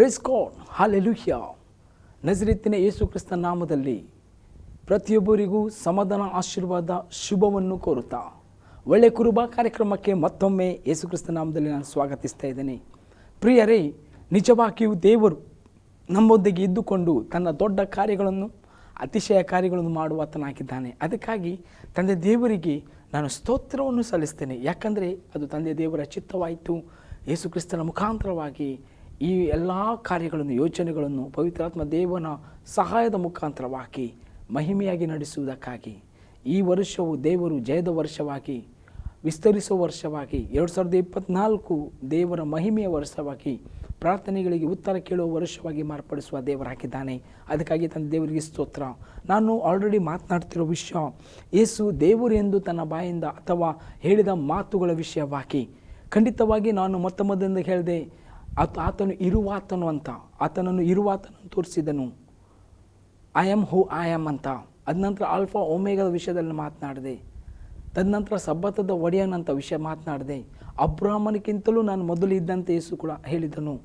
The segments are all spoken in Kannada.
ಪ್ರೇಸ್ ಗಾಡ್ ಹಾಲೆಲುಹ್ಯ ನಜರಿತ್ತಿನ ಯೇಸು ಕ್ರಿಸ್ತ ನಾಮದಲ್ಲಿ ಪ್ರತಿಯೊಬ್ಬರಿಗೂ ಸಮಾಧಾನ ಆಶೀರ್ವಾದ ಶುಭವನ್ನು ಕೋರುತ್ತಾ ಒಳ್ಳೆ ಕುರುಬ ಕಾರ್ಯಕ್ರಮಕ್ಕೆ ಮತ್ತೊಮ್ಮೆ ಯೇಸು ಕ್ರಿಸ್ತ ನಾಮದಲ್ಲಿ ನಾನು ಸ್ವಾಗತಿಸ್ತಾ ಇದ್ದೇನೆ. ಪ್ರಿಯರೇ, ನಿಜವಾಗಿಯೂ ದೇವರು ನಮ್ಮೊಂದಿಗೆ ಇದ್ದುಕೊಂಡು ತನ್ನ ದೊಡ್ಡ ಕಾರ್ಯಗಳನ್ನು, ಅತಿಶಯ ಕಾರ್ಯಗಳನ್ನು ಮಾಡುವ ಆತನಾಗಿದ್ದಾನೆ ಅದಕ್ಕಾಗಿ ತಂದೆ ದೇವರಿಗೆ ನಾನು ಸ್ತೋತ್ರವನ್ನು ಸಲ್ಲಿಸ್ತೇನೆ. ಯಾಕಂದರೆ ಅದು ತಂದೆ ದೇವರ ಚಿತ್ತವಾಯಿತು. ಯೇಸು ಕ್ರಿಸ್ತನ ಮುಖಾಂತರವಾಗಿ ಈ ಎಲ್ಲ ಕಾರ್ಯಗಳನ್ನು, ಯೋಚನೆಗಳನ್ನು ಪವಿತ್ರಾತ್ಮ ದೇವನ ಸಹಾಯದ ಮುಖಾಂತರವಾಗಿ ಮಹಿಮೆಯಾಗಿ ನಡೆಸುವುದಕ್ಕಾಗಿ, ಈ ವರ್ಷವು ದೇವರು ಜಯದ ವರ್ಷವಾಗಿ, ವಿಸ್ತರಿಸುವ ವರ್ಷವಾಗಿ, ಎರಡು ಸಾವಿರದ ಇಪ್ಪತ್ತ್ನಾಲ್ಕು ದೇವರ ಮಹಿಮೆಯ ವರ್ಷವಾಗಿ, ಪ್ರಾರ್ಥನೆಗಳಿಗೆ ಉತ್ತರ ಕೇಳುವ ವರ್ಷವಾಗಿ ಮಾರ್ಪಡಿಸುವ ದೇವರಾಗಿದ್ದಾನೆ. ಅದಕ್ಕಾಗಿ ತನ್ನ ದೇವರಿಗೆ ಸ್ತೋತ್ರ. ನಾನು ಆಲ್ರೆಡಿ ಮಾತನಾಡ್ತಿರೋ ವಿಷಯ ಯೇಸು ದೇವರು ಎಂದು ತನ್ನ ಬಾಯಿಂದ ಅಥವಾ ಹೇಳಿದ ಮಾತುಗಳ ವಿಷಯವಾಗಿ ಖಂಡಿತವಾಗಿ ನಾನು ಮೊತ್ತ ಮೊದಲಿಂದ ಹೇಳಿದೆ ಆತ ಆತನು ಇರುವಾತನು ಅಂತ. ಆತನನ್ನು ಇರುವಾತನನ್ನು ತೋರಿಸಿದನು. I am who I am ಅಂತ. ಅದ ನಂತರ ಆಲ್ಫಾ ಒಮೇಗದ ವಿಷಯದಲ್ಲಿ ಮಾತನಾಡಿದೆ. ತದನಂತರ ಸಬ್ಬತದ ಒಡೆಯನಂತ ವಿಷಯ ಮಾತನಾಡಿದೆ. ಅಬ್ರಾಹ್ಮನಿಗಿಂತಲೂ ನಾನು ಮೊದಲು ಇದ್ದಂತೆ ಯೇಸು ಕೂಡ ಹೇಳಿದನು.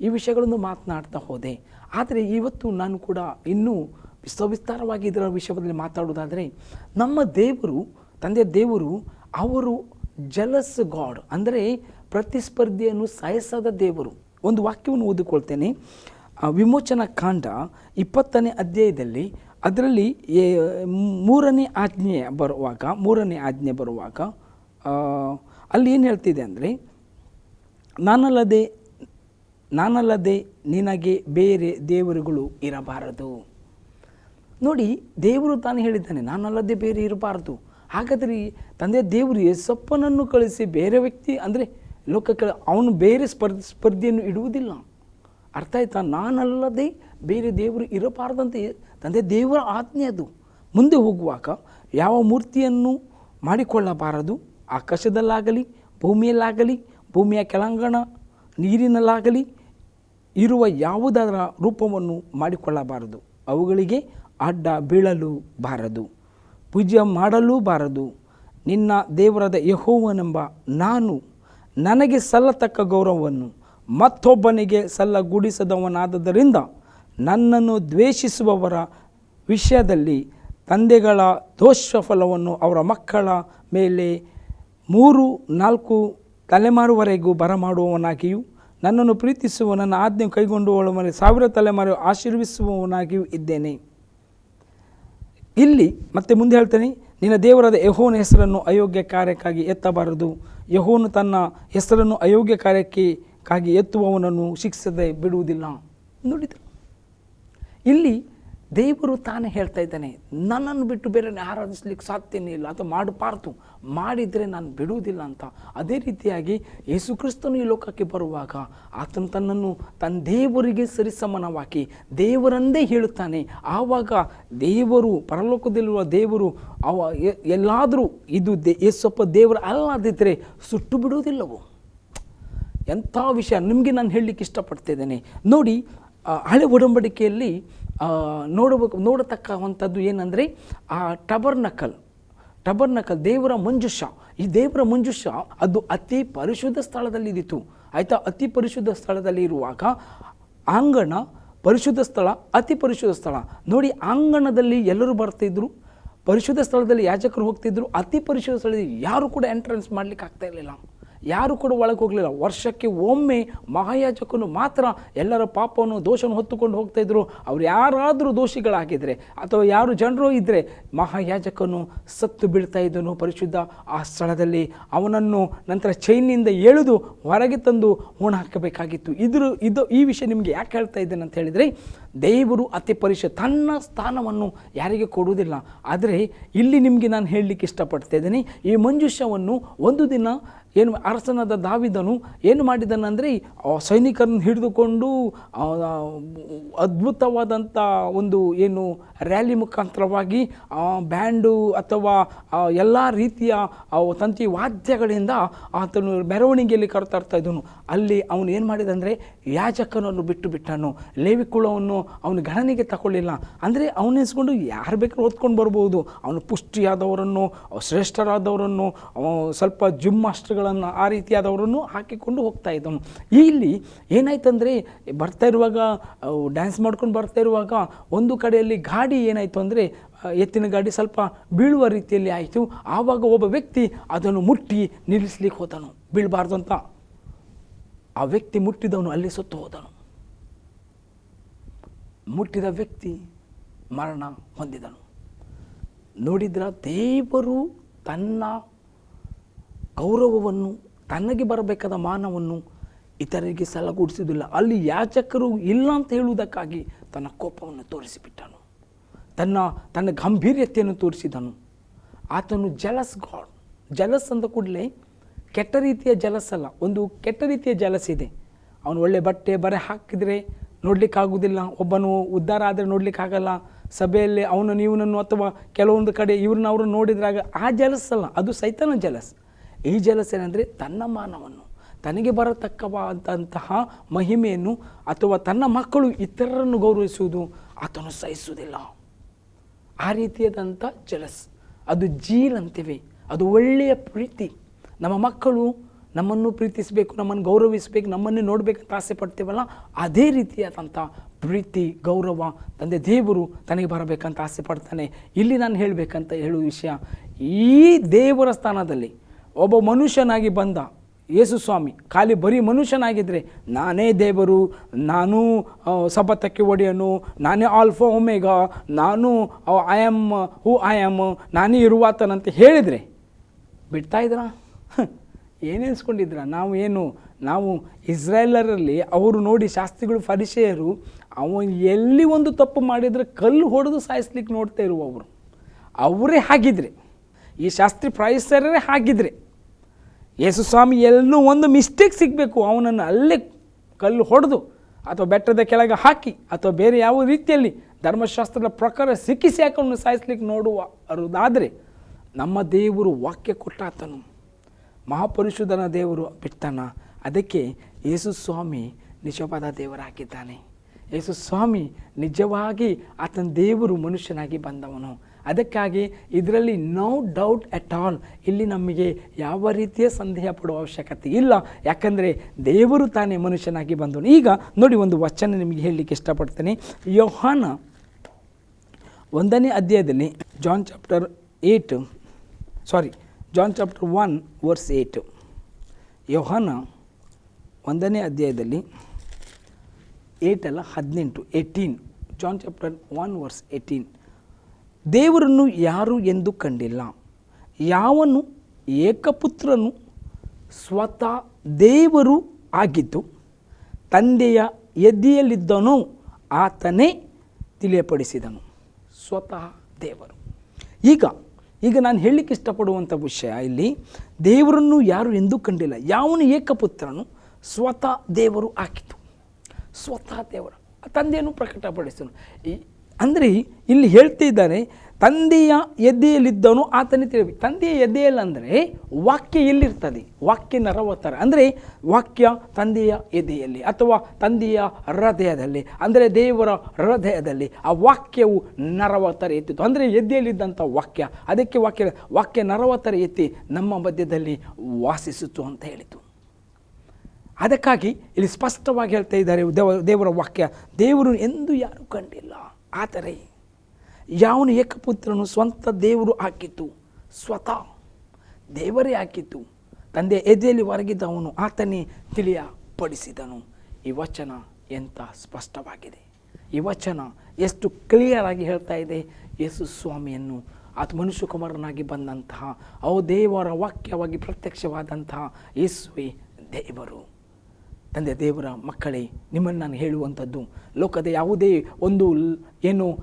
ಈ ವಿಷಯಗಳನ್ನು ಮಾತನಾಡ್ತಾ ಹೋದೆ. ಆದರೆ ಇವತ್ತು ನಾನು ಕೂಡ ಇನ್ನೂ ಸವಿಸ್ತಾರವಾಗಿ ಇದರ ವಿಷಯದಲ್ಲಿ ಮಾತಾಡೋದಾದರೆ ನಮ್ಮ ದೇವರು, ತಂದೆ ದೇವರು ಅವರು ಜಲಸ್ ಗಾಡ್ ಅಂದರೆ ಪ್ರತಿಸ್ಪರ್ಧಿಯನ್ನು ಸಾಯಿಸದ ದೇವರು. ಒಂದು ವಾಕ್ಯವನ್ನು ಓದಿಕೊಳ್ತೇನೆ. ವಿಮೋಚನಾ ಕಾಂಡ ಇಪ್ಪತ್ತನೇ ಅಧ್ಯಾಯದಲ್ಲಿ ಅದರಲ್ಲಿ ಮೂರನೇ ಆಜ್ಞೆ ಬರುವಾಗ, ಮೂರನೇ ಆಜ್ಞೆ ಬರುವಾಗ ಅಲ್ಲಿ ಏನು ಹೇಳ್ತಿದೆ ಅಂದರೆ, ನಾನಲ್ಲದೆ ನಾನಲ್ಲದೆ ನಿನಗೆ ಬೇರೆ ದೇವರುಗಳು ಇರಬಾರದು. ನೋಡಿ, ದೇವರು ತಾನು ಹೇಳಿದ್ದಾನೆ, ನಾನಲ್ಲದೆ ಬೇರೆ ಇರಬಾರದು. ಹಾಗಾದರೆ ತಂದೆ ದೇವರು ಯೇಸಪ್ಪನನ್ನು ಕಳಿಸಿ ಬೇರೆ ವ್ಯಕ್ತಿ ಅಂದರೆ ಲೋಕಕ್ಕೆ ಅವನು ಬೇರೆ ಸ್ಪರ್ಧಿ, ಸ್ಪರ್ಧೆಯನ್ನು ಇಡುವುದಿಲ್ಲ. ಅರ್ಥ ಆಯ್ತಾ? ನಾನಲ್ಲದೆ ಬೇರೆ ದೇವರು ಇರಬಾರ್ದಂತೆ ತಂದೆ, ದೇವರ ಆಜ್ಞೆ ಅದು. ಮುಂದೆ ಹೋಗುವಾಗ ಯಾವ ಮೂರ್ತಿಯನ್ನು ಮಾಡಿಕೊಳ್ಳಬಾರದು? ಆಕಾಶದಲ್ಲಾಗಲಿ, ಭೂಮಿಯಲ್ಲಾಗಲಿ, ಭೂಮಿಯ ಕೆಳಂಗಣ, ನೀರಿನಲ್ಲಾಗಲಿ ಇರುವ ಯಾವುದರ ರೂಪವನ್ನು ಮಾಡಿಕೊಳ್ಳಬಾರದು. ಅವುಗಳಿಗೆ ಅಡ್ಡ ಬೀಳಲು ಬಾರದು ಪೂಜೆ ಮಾಡಲೂ ಬಾರದು ನಿನ್ನ ದೇವರಾದ ಯಹೋವನೆಂಬ ನಾನು ನನಗೆ ಸಲ್ಲತಕ್ಕ ಗೌರವವನ್ನು ಮತ್ತೊಬ್ಬನಿಗೆ ಸಲ್ಲಗೂಡಿಸದವನಾದದರಿಂದ ನನ್ನನ್ನು ದ್ವೇಷಿಸುವವರ ವಿಷಯದಲ್ಲಿ ತಂದೆಗಳ ದೋಷ ಫಲವನ್ನು ಅವರ ಮಕ್ಕಳ ಮೇಲೆ ಮೂರು, ನಾಲ್ಕು ತಲೆಮಾರುವರೆಗೂ ಬರಮಾಡುವವನಾಗಿಯೂ, ನನ್ನನ್ನು ಪ್ರೀತಿಸುವ ನನ್ನ ಆಜ್ಞೆ ಕೈಗೊಂಡುವವನ ಸಾವಿರ ತಲೆಮಾರು ಆಶೀರ್ವಿಸುವವನಾಗಿಯೂ ಇದ್ದೇನೆ. ಇಲ್ಲಿ ಮತ್ತೆ ಮುಂದೆ ಹೇಳ್ತೇನೆ ನಿನ್ನ ದೇವರಾದ ಯಹೋನ ಹೆಸರನ್ನು ಅಯೋಗ್ಯ ಕಾರ್ಯಕ್ಕಾಗಿ ಎತ್ತಬಾರದು. ಯಹೋನು ತನ್ನ ಹೆಸರನ್ನು ಅಯೋಗ್ಯ ಕಾರ್ಯಕ್ಕೆ ಕ್ಕಾಗಿ ಎತ್ತುವವನನ್ನು ಶಿಕ್ಷಿಸದೆ ಬಿಡುವುದಿಲ್ಲ. ನೋಡಿದರು? ಇಲ್ಲಿ ದೇವರು ತಾನೇ ಹೇಳ್ತಾ ಇದ್ದಾನೆ, ನನ್ನನ್ನು ಬಿಟ್ಟು ಬೇರೆ ಆರಾಧಿಸ್ಲಿಕ್ಕೆ ಸಾಧ್ಯನೇ ಇಲ್ಲ ಅಥವಾ ಮಾಡಬಾರ್ದು. ಮಾಡಿದರೆ ನಾನು ಬಿಡುವುದಿಲ್ಲ ಅಂತ. ಅದೇ ರೀತಿಯಾಗಿ ಯೇಸು ಕ್ರಿಸ್ತನು ಈ ಲೋಕಕ್ಕೆ ಬರುವಾಗ ಆತನು ತನ್ನನ್ನು ತನ್ನ ದೇವರಿಗೆ ಸರಿಸಮನವಾಗಿ ದೇವರಂದೇ ಹೇಳುತ್ತಾನೆ. ಆವಾಗ ದೇವರು, ಪರಲೋಕದಲ್ಲಿರುವ ದೇವರು, ಅವ ಎಲ್ಲಾದರೂ ಇದು ದೇ ಯೇಸಪ್ಪ ದೇವರು ಅಲ್ಲದಿದ್ದರೆ ಸುಟ್ಟು ಬಿಡುವುದಿಲ್ಲವು? ಎಂಥ ವಿಷಯ, ನಿಮಗೆ ನಾನು ಹೇಳಲಿಕ್ಕೆ ಇಷ್ಟಪಡ್ತಿದ್ದೇನೆ ನೋಡಿ ಹಳೆ ಒಡಂಬಡಿಕೆಯಲ್ಲಿ ನೋಡಬೇಕು, ನೋಡತಕ್ಕಂಥದ್ದು ಏನಂದರೆ ಆ ಟಬರ್ನಕಲ್ ಟಬರ್ನಕಲ್ ದೇವರ ಮಂಜುಷ. ಈ ದೇವರ ಮಂಜುಷ ಅದು ಅತಿ ಪರಿಶುದ್ಧ ಸ್ಥಳದಲ್ಲಿದ್ದಿತ್ತು ಆಯಿತಾ? ಅತಿ ಪರಿಶುದ್ಧ ಸ್ಥಳದಲ್ಲಿ ಇರುವಾಗ ಆಂಗಣ ಪರಿಶುದ್ಧ ಸ್ಥಳ, ಅತಿ ಪರಿಶುದ್ಧ ಸ್ಥಳ. ನೋಡಿ, ಆಂಗಣದಲ್ಲಿ ಎಲ್ಲರೂ ಬರ್ತಿದ್ರು, ಪರಿಶುದ್ಧ ಸ್ಥಳದಲ್ಲಿ ಯಾಜಕರು ಹೋಗ್ತಿದ್ರು, ಅತಿ ಪರಿಶುದ್ಧ ಸ್ಥಳದಲ್ಲಿ ಯಾರು ಕೂಡ ಎಂಟ್ರೆನ್ಸ್ ಮಾಡ್ಲಿಕ್ಕೆ ಆಗ್ತಾ ಇರಲಿಲ್ಲ. ಯಾರು ಕೂಡ ಒಳಗೆ ಹೋಗಲಿಲ್ಲ. ವರ್ಷಕ್ಕೆ ಒಮ್ಮೆ ಮಹಾಯಾಜಕನು ಮಾತ್ರ ಎಲ್ಲರ ಪಾಪವನ್ನು, ದೋಷವನ್ನು ಹೊತ್ತುಕೊಂಡು ಹೋಗ್ತಾ ಇದ್ರು. ಅವ್ರು ಯಾರಾದರೂ ದೋಷಿಗಳಾಗಿದ್ದರೆ ಅಥವಾ ಯಾರು ಜನರು ಇದ್ದರೆ ಮಹಾಯಾಜಕನು ಸತ್ತು ಬೀಳ್ತಾ ಇದ್ದನು ಪರಿಶುದ್ಧ ಆ ಸ್ಥಳದಲ್ಲಿ. ಅವನನ್ನು ನಂತರ ಚೈನಿಂದ ಎಳೆದು ಹೊರಗೆ ತಂದು ಹೋಣ ಹಾಕಬೇಕಾಗಿತ್ತು. ಇದ್ರ, ಇದು ಈ ವಿಷಯ ನಿಮಗೆ ಯಾಕೆ ಹೇಳ್ತಾ ಇದ್ದೇನೆ ಅಂತ ಹೇಳಿದರೆ ದೇವರು ಅತಿ ಪರಿಷೆ ತನ್ನ ಸ್ಥಾನವನ್ನು ಯಾರಿಗೆ ಕೊಡುವುದಿಲ್ಲ. ಆದರೆ ಇಲ್ಲಿ ನಿಮಗೆ ನಾನು ಹೇಳಲಿಕ್ಕೆ ಇಷ್ಟಪಡ್ತಾ ಇದ್ದೀನಿ, ಈ ಮಂಜುಷವನ್ನು ಒಂದು ದಿನ ಏನು ಅರಸನಾದ ದಾವಿದನು ಏನು ಮಾಡಿದನಂದರೆ ಸೈನಿಕರನ್ನು ಹಿಡಿದುಕೊಂಡು ಅದ್ಭುತವಾದಂಥ ಒಂದು ಏನು ರ್ಯಾಲಿ ಮುಖಾಂತರವಾಗಿ ಬ್ಯಾಂಡು ಅಥವಾ ಎಲ್ಲ ರೀತಿಯ ತಂತಿ ವಾದ್ಯಗಳಿಂದ ಆತನು ಮೆರವಣಿಗೆಯಲ್ಲಿ ಕರೆತರ್ತಾ ಇದ್ದನು. ಅಲ್ಲಿ ಅವನು ಏನು ಮಾಡಿದಂದರೆ ಯಾಜಕನನ್ನು ಬಿಟ್ಟು ಬಿಟ್ಟನು. ಲೇವಿ ಕುಲವನ್ನು ಅವನು ಗಣನೆಗೆ ತಗೊಳ್ಳಿಲ್ಲ. ಅಂದರೆ ಅವನೆಸ್ಕೊಂಡು ಯಾರು ಬೇಕಾದ್ರೂ ಓದ್ಕೊಂಡು ಬರ್ಬೋದು. ಅವನು ಪುಷ್ಟಿಯಾದವರನ್ನು, ಶ್ರೇಷ್ಠರಾದವರನ್ನು ಸ್ವಲ್ಪ ಜಿಮ್ ಮಾಸ್ಟರ್ಗಳನ್ನು ಆ ರೀತಿಯಾದವರನ್ನು ಹಾಕಿಕೊಂಡು ಹೋಗ್ತಾ ಇದ್ದವನು ಇಲ್ಲಿ ಏನಾಯ್ತಂದರೆ, ಬರ್ತಾ ಇರುವಾಗ ಡ್ಯಾನ್ಸ್ ಮಾಡ್ಕೊಂಡು ಬರ್ತಾ ಇರುವಾಗ ಒಂದು ಕಡೆಯಲ್ಲಿ ಗಾಡಿ ಏನಾಯಿತು ಅಂದರೆ ಎತ್ತಿನ ಗಾಡಿ ಸ್ವಲ್ಪ ಬೀಳುವ ರೀತಿಯಲ್ಲಿ ಆಯಿತು. ಆವಾಗ ಒಬ್ಬ ವ್ಯಕ್ತಿ ಅದನ್ನು ಮುಟ್ಟಿ ನಿಲ್ಲಿಸ್ಲಿಕ್ಕೆ ಹೋದನು. ಬೀಳಬಾರ್ದು ಅಂತ. ಆ ವ್ಯಕ್ತಿ ಮುಟ್ಟಿದವನು ಅಲ್ಲಿ ಸುತ್ತ ಹೋದನು. ಮುಟ್ಟಿದ ವ್ಯಕ್ತಿ ಮರಣ ಹೊಂದಿದನು. ನೋಡಿದ್ರ ದೇವರು ತನ್ನ ಗೌರವವನ್ನು, ತನಗೆ ಬರಬೇಕಾದ ಮಾನವನ್ನು ಇತರರಿಗೆ ಸಲಗೂಡಿಸುವುದಿಲ್ಲ. ಅಲ್ಲಿ ಯಾಚಕರು ಇಲ್ಲ ಅಂತ ಹೇಳುವುದಕ್ಕಾಗಿ ತನ್ನ ಕೋಪವನ್ನು ತೋರಿಸಿಬಿಟ್ಟನು. ತನ್ನ ತನ್ನ ಗಂಭೀರ್ಯತೆಯನ್ನು ತೋರಿಸಿದನು. ಆತನು ಜಲಸ್ ಗಾಡ್ ಜಲಸ್ ಅಂದ ಕೂಡಲೇ ಕೆಟ್ಟ ರೀತಿಯ ಜಲಸ್ ಅಲ್ಲ, ಒಂದು ಕೆಟ್ಟ ರೀತಿಯ ಜಲಸ್ ಇದೆ. ಅವನು ಒಳ್ಳೆ ಬಟ್ಟೆ, ಬರೆ ಹಾಕಿದರೆ ನೋಡಲಿಕ್ಕಾಗೋದಿಲ್ಲ. ಒಬ್ಬನು ಉದ್ಧಾರ ಆದರೆ ನೋಡಲಿಕ್ಕಾಗಲ್ಲ. ಸಭೆಯಲ್ಲಿ ಅವನು ನೀವನನ್ನು ಅಥವಾ ಕೆಲವೊಂದು ಕಡೆ ಇವ್ರನ್ನ ಅವರು ನೋಡಿದ್ರಾಗ ಆ ಜಲಸಲ್ಲ ಅದು ಸೈತನ ಜಲಸ್ ಈ ಜಲಸ್ ಏನಂದರೆ ತನ್ನ ಮಾನವನ್ನು ತನಗೆ ಬರತಕ್ಕವಾದಂತಹ ಮಹಿಮೆಯನ್ನು ಅಥವಾ ತನ್ನ ಮಕ್ಕಳು ಇತರರನ್ನು ಗೌರವಿಸುವುದು ಆತನು ಸಹಿಸುವುದಿಲ್ಲ. ಆ ರೀತಿಯಾದಂಥ ಜಲಸ್ ಅದು ಜೀಲ್ ಅಂತೀವಿ. ಅದು ಒಳ್ಳೆಯ ಪ್ರೀತಿ. ನಮ್ಮ ಮಕ್ಕಳು ನಮ್ಮನ್ನು ಪ್ರೀತಿಸಬೇಕು, ನಮ್ಮನ್ನು ಗೌರವಿಸಬೇಕು, ನಮ್ಮನ್ನೇ ನೋಡಬೇಕಂತ ಆಸೆ ಪಡ್ತೀವಲ್ಲ, ಅದೇ ರೀತಿಯಾದಂಥ ಪ್ರೀತಿ, ಗೌರವ ತಂದೆ ದೇವರು ತನಗೆ ಬರಬೇಕಂತ ಆಸೆ ಪಡ್ತಾನೆ. ಇಲ್ಲಿ ನಾನು ಹೇಳಬೇಕಂತ ಹೇಳುವ ವಿಷಯ, ಈ ದೇವರ ಸ್ಥಾನದಲ್ಲಿ ಒಬ್ಬ ಮನುಷ್ಯನಾಗಿ ಬಂದ ಯೇಸು ಸ್ವಾಮಿ, ಖಾಲಿ ಬರೀ ಮನುಷ್ಯನಾಗಿದ್ದರೆ ನಾನೇ ದೇವರು, ನಾನು ಸಬತಕ್ಕೆ ಒಡೆಯನು, ನಾನೇ ಆಲ್ಫಾ, ಒಮೇಗ, ನಾನು I am, who I am, ನಾನೇ ಇರುವಾತನಂತ ಹೇಳಿದರೆ ಬಿಡ್ತಾ ಇದ್ರಾ? ಏನೆನ್ಸ್ಕೊಂಡಿದ್ರ ನಾವು ಏನು, ನಾವು ಇಸ್ರಾಯೇಲರಲ್ಲಿ ಅವರು ನೋಡಿ ಶಾಸ್ತ್ರಿಗಳು, ಫರಿಷೆಯರು ಅವನು ಎಲ್ಲಿ ಒಂದು ತಪ್ಪು ಮಾಡಿದರೆ ಕಲ್ಲು ಹೊಡೆದು ಸಾಯಿಸ್ಲಿಕ್ಕೆ ನೋಡ್ತಾ ಇರುವವರು. ಅವರೇ ಹಾಗಿದ್ರೆ. ಈ ಶಾಸ್ತ್ರಿ ಪ್ರಾಯಸರೇ ಹಾಗಿದ್ರೆ. ಯೇಸು ಸ್ವಾಮಿ ಎಲ್ಲೂ ಒಂದು ಮಿಸ್ಟೇಕ್ ಸಿಗಬೇಕು, ಅವನನ್ನು ಅಲ್ಲೇ ಕಲ್ಲು ಹೊಡೆದು, ಅಥವಾ ಬೆಟ್ಟದ ಕೆಳಗೆ ಹಾಕಿ, ಅಥವಾ ಬೇರೆ ಯಾವ ರೀತಿಯಲ್ಲಿ ಧರ್ಮಶಾಸ್ತ್ರದ ಪ್ರಕಾರ ಸಿಕ್ಕಿಸಿ ಹಾಕೊಂಡು ಸಾಯಿಸ್ಲಿಕ್ಕೆ ನೋಡುವ ಅರುದಾದರೆ, ನಮ್ಮ ದೇವರು ವಾಕ್ಯ ಕೊಟ್ಟಾತನು ಮಹಾಪರಿಶುದ್ಧನ ದೇವರು ಬಿಡ್ತಾನ ಅದಕ್ಕೆ ಯೇಸು ಸ್ವಾಮಿ ನಿಜವಾದ ದೇವರಾಗಿದ್ದಾನೆ. ಯೇಸು ಸ್ವಾಮಿ ನಿಜವಾಗಿ ಆತನ ದೇವರು ಮನುಷ್ಯನಾಗಿ ಬಂದವನು. ಅದಕ್ಕಾಗಿ ಇದರಲ್ಲಿ ನೋ ಡೌಟ್ ಅಟ್ ಆಲ್ ಇಲ್ಲಿ ನಮಗೆ ಯಾವ ರೀತಿಯ ಸಂದೇಹ ಪಡುವ ಅವಶ್ಯಕತೆ ಇಲ್ಲ. ಯಾಕಂದರೆ ದೇವರು ತಾನೇ ಮನುಷ್ಯನಾಗಿ ಬಂದವನು. ಈಗ ನೋಡಿ ಒಂದು ವಚನ ನಿಮಗೆ ಹೇಳಲಿಕ್ಕೆ ಇಷ್ಟಪಡ್ತೇನೆ. ಯೋಹಾನ ಒಂದನೇ ಅಧ್ಯಾಯದಲ್ಲಿ John chapter eight sorry John chapter one verse eight ಯೋಹಾನ ಒಂದನೇ ಅಧ್ಯಾಯದಲ್ಲಿ ಏಟ್ ಅಲ್ಲ ಹದಿನೆಂಟು eighteen John chapter one verse eighteen ದೇವರನ್ನು ಯಾರು ಎಂದು ಕಂಡಿಲ್ಲ? ಯಾವನು ಏಕಪುತ್ರನು? ಸ್ವತಃ ದೇವರು ಆಗಿದ್ದು ತಂದೆಯ ಎದೆಯಲ್ಲಿದ್ದನೋ, ಆತನೇ ತಿಳಿಯಪಡಿಸಿದನು. ಸ್ವತಃ ದೇವರು. ಈಗ ಈಗ ನಾನು ಹೇಳಲಿಕ್ಕೆ ಇಷ್ಟಪಡುವಂಥ ವಿಷಯ ಇಲ್ಲಿ, ದೇವರನ್ನು ಯಾರು ಎಂದೂ ಕಂಡಿಲ್ಲ. ಯಾವನು ಏಕಪುತ್ರನು? ಸ್ವತಃ ದೇವರು ಹಾಕಿತು ಸ್ವತಃ ದೇವರು. ತಂದೆಯನ್ನು ಪ್ರಕಟಪಡಿಸನು. ಅಂದರೆ ಇಲ್ಲಿ ಹೇಳ್ತಿದ್ದಾನೆ ತಂದೆಯ ಎದೆಯಲ್ಲಿದ್ದವನು ಆತನೇ ತಿಳಿಬೇಕು ತಂದೆಯ ಎದೆಯಲ್ಲಿ ಅಂದರೆ ವಾಕ್ಯ ಎಲ್ಲಿರ್ತದೆ? ವಾಕ್ಯ ನರವತ್ತರ ಅಂದರೆ ವಾಕ್ಯ ತಂದೆಯ ಎದೆಯಲ್ಲಿ ಅಥವಾ ತಂದೆಯ ಹೃದಯದಲ್ಲಿ. ಅಂದರೆ ದೇವರ ಹೃದಯದಲ್ಲಿ ಆ ವಾಕ್ಯವು ನರವತ್ತರ ಎತ್ತಿತ್ತು ಅಂದರೆ ಎದ್ದೆಯಲ್ಲಿದ್ದಂಥ ವಾಕ್ಯ. ಅದಕ್ಕೆ ವಾಕ್ಯ ವಾಕ್ಯ ನರವತ್ತರ ಎತ್ತಿ ನಮ್ಮ ಮಧ್ಯದಲ್ಲಿ ವಾಸಿಸಿತು ಅಂತ ಹೇಳಿತು. ಅದಕ್ಕಾಗಿ ಇಲ್ಲಿ ಸ್ಪಷ್ಟವಾಗಿ ಹೇಳ್ತಾ ಇದ್ದಾರೆ ದೇವ ದೇವರ ವಾಕ್ಯ. ದೇವರು ಎಂದು ಯಾರೂ ಕಂಡಿಲ್ಲ. ಆದರೆ ಯಾವನು ಏಕಪುತ್ರನು ಸ್ವಂತ ದೇವರು ಹಾಕಿತು ಸ್ವತಃ ದೇವರೇ ಹಾಕಿತು ತಂದೆ ಎದೆಯಲ್ಲಿ ಹೊರಗಿದ್ದವನು ಆತನೇ ತಿಳಿಯಪಡಿಸಿದನು. ಈ ವಚನ ಎಂಥ ಸ್ಪಷ್ಟವಾಗಿದೆ. ಈ ವಚನ ಎಷ್ಟು ಕ್ಲಿಯರ್ ಆಗಿ ಹೇಳ್ತಾ ಇದೆ. ಯೇಸು ಸ್ವಾಮಿಯನ್ನು, ಆತ ಮನುಷ್ಯ ಕುಮಾರನಾಗಿ ಬಂದಂತಹ, ಅವು ದೇವರ ವಾಕ್ಯವಾಗಿ ಪ್ರತ್ಯಕ್ಷವಾದಂತಹ ಯೇಸುವೆ ದೇವರು. ತಂದೆ ದೇವರ ಮಕ್ಕಳೇ, ನಿಮ್ಮನ್ನು ನಾನು ಹೇಳುವಂಥದ್ದು, ಲೋಕದ ಯಾವುದೇ ಒಂದು ಏನು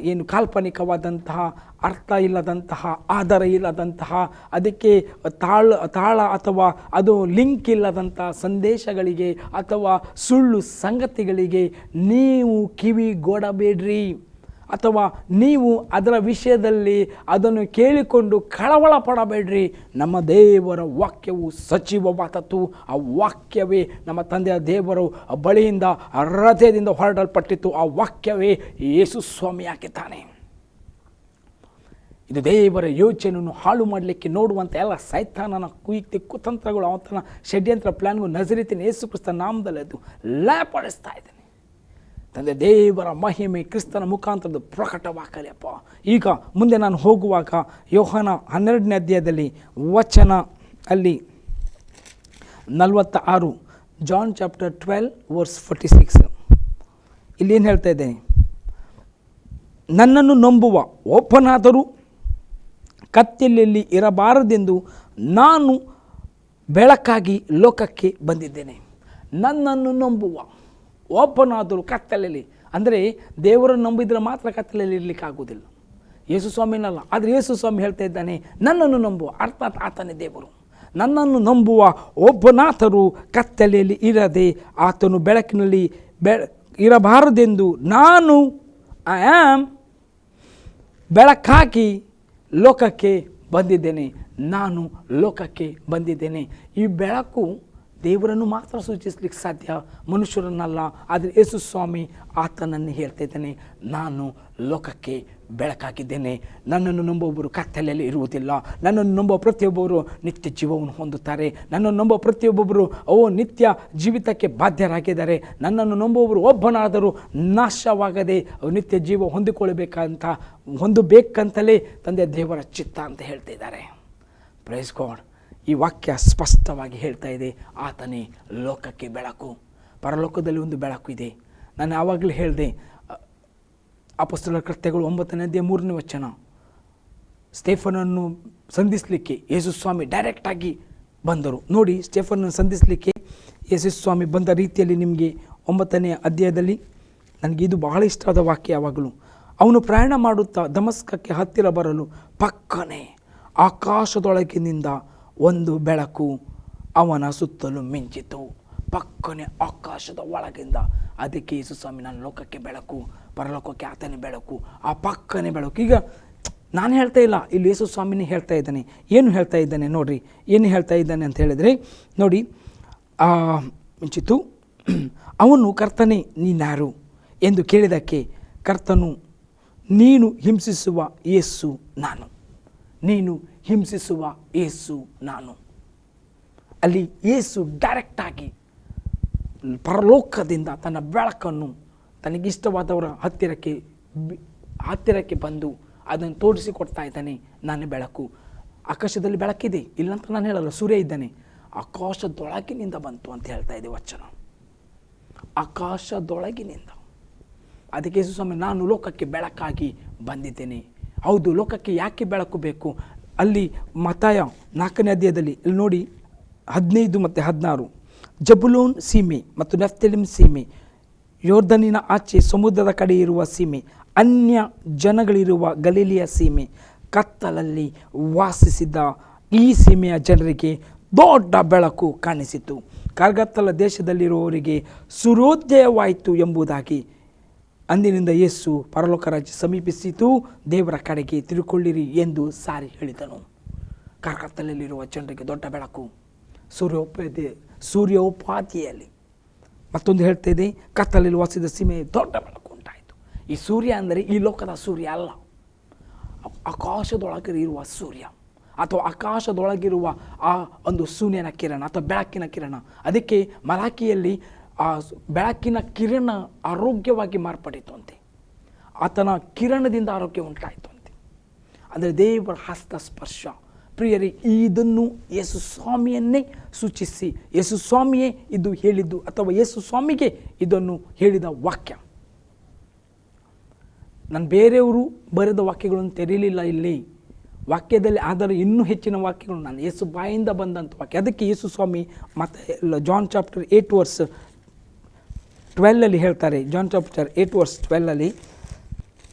ಏನು ಕಾಲ್ಪನಿಕವಾದಂತಹ, ಅರ್ಥ ಇಲ್ಲದಂತಹ ಆಧಾರ ಇಲ್ಲದಂತಹ, ಅದಕ್ಕೆ ತಾಳ ತಾಳ ಅಥವಾ ಅದು ಲಿಂಕ್ ಇಲ್ಲದಂತಹ ಸಂದೇಶಗಳಿಗೆ ಅಥವಾ ಸುಳ್ಳು ಸಂಗತಿಗಳಿಗೆ ನೀವು ಕಿವಿಗೊಡಬೇಡ್ರಿ. ಅಥವಾ ನೀವು ಅದರ ವಿಷಯದಲ್ಲಿ ಅದನ್ನು ಕೇಳಿಕೊಂಡು ಕಳವಳ ಪಡಬೇಡ್ರಿ. ನಮ್ಮ ದೇವರ ವಾಕ್ಯವು ಸಚಿವವಾದದ್ದು. ಆ ವಾಕ್ಯವೇ ನಮ್ಮ ತಂದೆಯ ದೇವರು ಬಳಿಯಿಂದ ಹೃದಯದಿಂದ ಹೊರಡಲ್ಪಟ್ಟಿತ್ತು. ಆ ವಾಕ್ಯವೇ ಯೇಸು ಸ್ವಾಮಿಯಾಗಿದ್ದಾನೆ ಇದು ದೇವರ ಯೋಚನೆಯನ್ನು ಹಾಳು ಮಾಡಲಿಕ್ಕೆ ನೋಡುವಂಥ ಎಲ್ಲ ಸೈತಾನನ ಕುಯುಕ್ತಿ ಕುತಂತ್ರಗಳು ಅವತನ ಷಡ್ಯಂತ್ರ ಪ್ಲಾನ್ಗೂ ನಜರಿತಿನ ಯೇಸು ಕ್ರಿಸ್ತ ನಾಮದಲ್ಲಿ ಅದು ಲಯಪಡಿಸ್ತಾ ಇದ್ದೇನೆ ತಂದೆ, ದೇವರ ಮಹಿಮೆ ಕ್ರಿಸ್ತನ ಮುಖಾಂತರದ್ದು ಪ್ರಕಟವಾಗಲಿ ಅಪ್ಪ. ಈಗ ಮುಂದೆ ನಾನು ಹೋಗುವಾಗ ಯೋಹನ ಹನ್ನೆರಡನೇ ಅಧ್ಯಾಯದಲ್ಲಿ ವಚನ ಅಲ್ಲಿ ನಲವತ್ತ ಆರು John chapter twelve verse forty six. ಇಲ್ಲಿ ಏನು ಹೇಳ್ತಾ ಇದ್ದೇನೆ? ನನ್ನನ್ನು ನಂಬುವ ಒಬ್ಬನಾದರೂ ಕತ್ತಲೆಯಲ್ಲಿ ಇರಬಾರದೆಂದು ನಾನು ಬೆಳಕಾಗಿ ಲೋಕಕ್ಕೆ ಬಂದಿದ್ದೇನೆ. ನನ್ನನ್ನು ನಂಬುವ ಒಬ್ಬನಾದರೂ ಕತ್ತಲಲ್ಲಿ ಅಂದರೆ ದೇವರನ್ನು ನಂಬಿದರೆ ಮಾತ್ರ ಕತ್ತಲೆಯಲ್ಲಿ ಇರಲಿಕ್ಕಾಗುವುದಿಲ್ಲ. ಯೇಸು ಸ್ವಾಮಿನಲ್ಲ ಆದರೆ ಯೇಸು ಸ್ವಾಮಿ ಹೇಳ್ತಾ ಇದ್ದಾನೆ, ನನ್ನನ್ನು ನಂಬುವ, ಅರ್ಥಾತ್ ಆತನೇ ದೇವರು. ನನ್ನನ್ನು ನಂಬುವ ಒಬ್ಬನಾಥರು ಕತ್ತಲೆಯಲ್ಲಿ ಇರದೆ, ಆತನು ಬೆಳಕಿನಲ್ಲಿ ಬೆ, ಇರಬಾರದೆಂದು ನಾನು ಐ ಆಮ್ ಬೆಳಕಾಕಿ ಲೋಕಕ್ಕೆ ಬಂದಿದ್ದೇನೆ. ನಾನು ಲೋಕಕ್ಕೆ ಬಂದಿದ್ದೇನೆ. ಈ ಬೆಳಕು ದೇವರನ್ನು ಮಾತ್ರ ಸೂಚಿಸ್ಲಿಕ್ಕೆ ಸಾಧ್ಯ, ಮನುಷ್ಯರನ್ನಲ್ಲ. ಆದರೆ ಯೇಸು ಸ್ವಾಮಿ ಆತನನ್ನು ಹೇಳ್ತಾ ಇದ್ದಾನೆ, ನಾನು ಲೋಕಕ್ಕೆ ಬೆಳಕಾಗಿದ್ದೇನೆ. ನನ್ನನ್ನು ನಂಬುವವರು ಕತ್ತಲೆಯಲ್ಲಿ ಇರುವುದಿಲ್ಲ. ನನ್ನನ್ನು ನಂಬುವ ಪ್ರತಿಯೊಬ್ಬರು ನಿತ್ಯ ಜೀವವನ್ನು ಹೊಂದುತ್ತಾರೆ. ನನ್ನನ್ನು ನಂಬುವ ಪ್ರತಿಯೊಬ್ಬೊಬ್ಬರು ಓ ನಿತ್ಯ ಜೀವಿತಕ್ಕೆ ಬಾಧ್ಯರಾಗಿದ್ದಾರೆ. ನನ್ನನ್ನು ನಂಬುವವರು ಒಬ್ಬನಾದರೂ ನಾಶವಾಗದೆ ನಿತ್ಯ ಜೀವ ಹೊಂದಿಕೊಳ್ಳಬೇಕಂತ, ಹೊಂದಬೇಕಂತಲೇ ತಂದೆ ದೇವರ ಚಿತ್ತ ಅಂತ ಹೇಳ್ತಿದ್ದಾರೆ ಪ್ರೈಸ್ ಗಾಡ್ ಈ ವಾಕ್ಯ ಸ್ಪಷ್ಟವಾಗಿ ಹೇಳ್ತಾ ಇದೆ, ಆತನೇ ಲೋಕಕ್ಕೆ ಬೆಳಕು. ಪರಲೋಕದಲ್ಲಿ ಒಂದು ಬೆಳಕು ಇದೆ. ನಾನು ಯಾವಾಗಲೂ ಹೇಳಿದೆ ಅಪಸ್ತಲ ಕೃತ್ಯಗಳು ಒಂಬತ್ತನೇ ಅಧ್ಯಾಯ ಮೂರನೇ ವಚನ. ಸ್ಟೇಫನನ್ನು ಸಂಧಿಸಲಿಕ್ಕೆ ಯೇಸು ಸ್ವಾಮಿ ಡೈರೆಕ್ಟಾಗಿ ಬಂದರು. ನೋಡಿ, ಸ್ಟೇಫನನ್ನು ಸಂಧಿಸಲಿಕ್ಕೆ ಯೇಸು ಸ್ವಾಮಿ ಬಂದ ರೀತಿಯಲ್ಲಿ ನಿಮಗೆ ಒಂಬತ್ತನೇ ಅಧ್ಯಾಯದಲ್ಲಿ ನನಗೆ ಇದು ಬಹಳ ಇಷ್ಟವಾದ ವಾಕ್ಯ ಯಾವಾಗಲೂ. ಅವನು ಪ್ರಯಾಣ ಮಾಡುತ್ತಾ ದಮಸ್ಕಕ್ಕೆ ಹತ್ತಿರ ಬರಲು ಪಕ್ಕನೆ ಆಕಾಶದೊಳಗಿನಿಂದ ಒಂದು ಬೆಳಕು ಅವನ ಸುತ್ತಲೂ ಮಿಂಚಿತು. ಪಕ್ಕನೆ ಆಕಾಶದ ಒಳಗಿಂದ. ಅದಕ್ಕೆ ಯೇಸು ಸ್ವಾಮಿ, ನನ್ನ ಲೋಕಕ್ಕೆ ಬೆಳಕು, ಪರಲೋಕಕ್ಕೆ ಆತನೇ ಬೆಳಕು, ಆ ಪಕ್ಕನೆ ಬೆಳಕು. ಈಗ ನಾನು ಹೇಳ್ತಾ ಇಲ್ಲ, ಇಲ್ಲಿ ಯೇಸು ಸ್ವಾಮಿನೇ ಹೇಳ್ತಾ ಇದ್ದಾನೆ. ಏನು ಹೇಳ್ತಾ ಇದ್ದಾನೆ ನೋಡಿರಿ, ಏನು ಹೇಳ್ತಾ ಇದ್ದಾನೆ ಅಂತ ಹೇಳಿದರೆ, ನೋಡಿ ಮಿಂಚಿತು. ಅವನು ಕರ್ತನೆ, ನೀನಾರು ಎಂದು ಕೇಳಿದಕ್ಕೆ ಕರ್ತನು, ನೀನು ಹಿಂಸಿಸುವ ಯೇಸು ನಾನು. ನೀನು ಹಿಂಸಿಸುವ ಏಸು ನಾನು. ಅಲ್ಲಿ ಏಸು ಡೈರೆಕ್ಟಾಗಿ ಪರಲೋಕದಿಂದ ತನ್ನ ಬೆಳಕನ್ನು ತನಗಿಷ್ಟವಾದವರ ಹತ್ತಿರಕ್ಕೆ ಹತ್ತಿರಕ್ಕೆ ಬಂದು ಅದನ್ನು ತೋರಿಸಿಕೊಡ್ತಾ ಇದ್ದಾನೆ ನಾನು ಬೆಳಕು. ಆಕಾಶದಲ್ಲಿ ಬೆಳಕಿದೆ, ಇಲ್ಲಂತ ನಾನು ಹೇಳಲ್ಲ, ಸೂರ್ಯ ಇದ್ದಾನೆ. ಆಕಾಶದೊಳಗಿನಿಂದ ಬಂತು ಅಂತ ಹೇಳ್ತಾ ಇದೆ ವಚನ. ಆಕಾಶದೊಳಗಿನಿಂದ. ಅದಕ್ಕೆ ಯೇಸು ಸ್ವಾಮಿ, ನಾನು ಲೋಕಕ್ಕೆ ಬೆಳಕಾಗಿ ಬಂದಿದ್ದೇನೆ. ಹೌದು, ಲೋಕಕ್ಕೆ ಯಾಕೆ ಬೆಳಕು ಬೇಕು? ಅಲ್ಲಿ ಮತಾಯ ನಾಲ್ಕನೇ ಅಧ್ಯಾಯದಲ್ಲಿ, ಇಲ್ಲಿ ನೋಡಿ ಹದಿನೈದು ಮತ್ತು ಹದಿನಾರು. ಜಬುಲೋನ್ ಸೀಮೆ ಮತ್ತು ನೆಫ್ತೆಲಿಮ್ ಸೀಮೆ ಯೋರ್ಧನಿನ ಆಚೆ ಸಮುದ್ರದ ಕಡೆ ಇರುವ ಸೀಮೆ, ಅನ್ಯ ಜನಗಳಿರುವ ಗಲೀಲಿಯ ಸೀಮೆ, ಕತ್ತಲಲ್ಲಿ ವಾಸಿಸಿದ ಈ ಸೀಮೆಯ ಜನರಿಗೆ ದೊಡ್ಡ ಬೆಳಕು ಕಾಣಿಸಿತು. ಕಾರ್ಗತ್ತಲ ದೇಶದಲ್ಲಿರುವವರಿಗೆ ಸುರೋದಯವಾಯಿತು ಎಂಬುದಾಗಿ ಅಂದಿನಿಂದ ಯೇಸು ಪರಲೋಕ ರಾಜ್ಯ ಸಮೀಪಿಸಿತು. ದೇವರ ಕಡೆಗೆ ತಿರುಕೊಳ್ಳಿರಿ ಎಂದು ಸಾರಿ ಹೇಳಿದನು. ಕಾರ್ಕತ್ತಲಲ್ಲಿರುವ ಜನರಿಗೆ ದೊಡ್ಡ ಬೆಳಕು. ಸೂರ್ಯೋಪಾಧ್ಯ ಸೂರ್ಯೋಪಾಧಿಯಲ್ಲಿ ಮತ್ತೊಂದು ಹೇಳ್ತಾ ಇದೆ ಕತ್ತಲಲ್ಲಿ ವಾಸಿದ ಸೀಮೆ ದೊಡ್ಡ ಬೆಳಕು ಉಂಟಾಯಿತು. ಈ ಸೂರ್ಯ ಅಂದರೆ ಈ ಲೋಕದ ಸೂರ್ಯ ಅಲ್ಲ. ಆಕಾಶದೊಳಗೆ ಇರುವ ಸೂರ್ಯ ಅಥವಾ ಆಕಾಶದೊಳಗಿರುವ ಆ ಒಂದು ಸೂರ್ಯನ ಕಿರಣ ಅಥವಾ ಬೆಳಕಿನ ಕಿರಣ. ಅದಕ್ಕೆ ಮಲಾಕಿಯಲ್ಲಿ ಆ ಬೆಳಕಿನ ಕಿರಣ ಆರೋಗ್ಯವಾಗಿ ಮಾರ್ಪಡಿತು ಅಂತೆ. ಆತನ ಕಿರಣದಿಂದ ಆರೋಗ್ಯ ಉಂಟಾಯಿತು ಅಂತೆ. ಅಂದರೆ ದೇವರ ಹಸ್ತ ಸ್ಪರ್ಶ. ಪ್ರಿಯರಿ, ಇದನ್ನು ಯೇಸು ಸ್ವಾಮಿಯನ್ನೇ ಸೂಚಿಸಿ. ಯೇಸು ಸ್ವಾಮಿಯೇ ಇದು ಹೇಳಿದ್ದು ಅಥವಾ ಯೇಸು ಸ್ವಾಮಿಗೆ ಇದನ್ನು ಹೇಳಿದ ವಾಕ್ಯ. ನಾನು ಬೇರೆಯವರು ಬರೆದ ವಾಕ್ಯಗಳನ್ನು ತೆರೀಲಿಲ್ಲ ಇಲ್ಲಿ. ವಾಕ್ಯದಲ್ಲಿ ಆದರೆ ಇನ್ನೂ ಹೆಚ್ಚಿನ ವಾಕ್ಯಗಳು ನಾನು ಯೇಸು ಬಾಯಿಂದ ಬಂದಂಥ ವಾಕ್ಯ. ಅದಕ್ಕೆ ಯೇಸು ಸ್ವಾಮಿ ಮತ್ತು ಜಾನ್ ಚಾಪ್ಟರ್ ಏಟ್ ವರ್ಸ್ ಟ್ವೆಲ್ಲಲ್ಲಿ ಹೇಳ್ತಾರೆ ಜಾನ್ ಚಾಪ್ಟರ್ ಏಟ್ ವರ್ಸ್ ಟ್ವೆಲ್ಲಲ್ಲಿ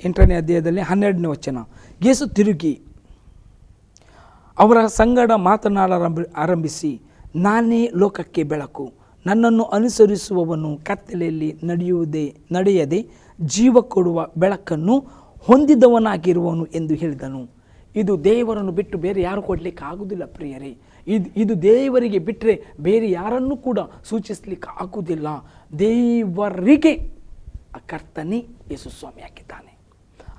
ಎಂಟನೇ ಅಧ್ಯಾಯದಲ್ಲಿ ಹನ್ನೆರಡನೇ ವಚನ. ಯೇಸು ತಿರುಗಿ, ಅವರ ಸಂಗಡ ಮಾತನಾಡಾರಂಭ, ಆರಂಭಿಸಿ, ನಾನೇ ಲೋಕಕ್ಕೆ ಬೆಳಕು. ನನ್ನನ್ನು ಅನುಸರಿಸುವವನು ಕತ್ತಲೆಯಲ್ಲಿ ನಡೆಯುವುದೇ, ನಡೆಯದೆ ಜೀವ ಕೊಡುವ ಬೆಳಕನ್ನು ಹೊಂದಿದವನಾಗಿರುವನು ಎಂದು ಹೇಳಿದನು. ಇದು ದೇವರನ್ನು ಬಿಟ್ಟು ಬೇರೆ ಯಾರು ಕೊಡಲಿಕ್ಕೆ ಆಗುವುದಿಲ್ಲ ಪ್ರಿಯರೇ. ಇದು ಇದು ದೇವರಿಗೆ ಬಿಟ್ಟರೆ ಬೇರೆ ಯಾರನ್ನು ಕೂಡ ಸೂಚಿಸಲಿಕ್ಕೆ ಆಗುವುದಿಲ್ಲ ದೇವರಿಗೆ ಆ ಕರ್ತನೇ ಯೇಸು ಸ್ವಾಮಿ ಆಗಿದ್ದಾನೆ.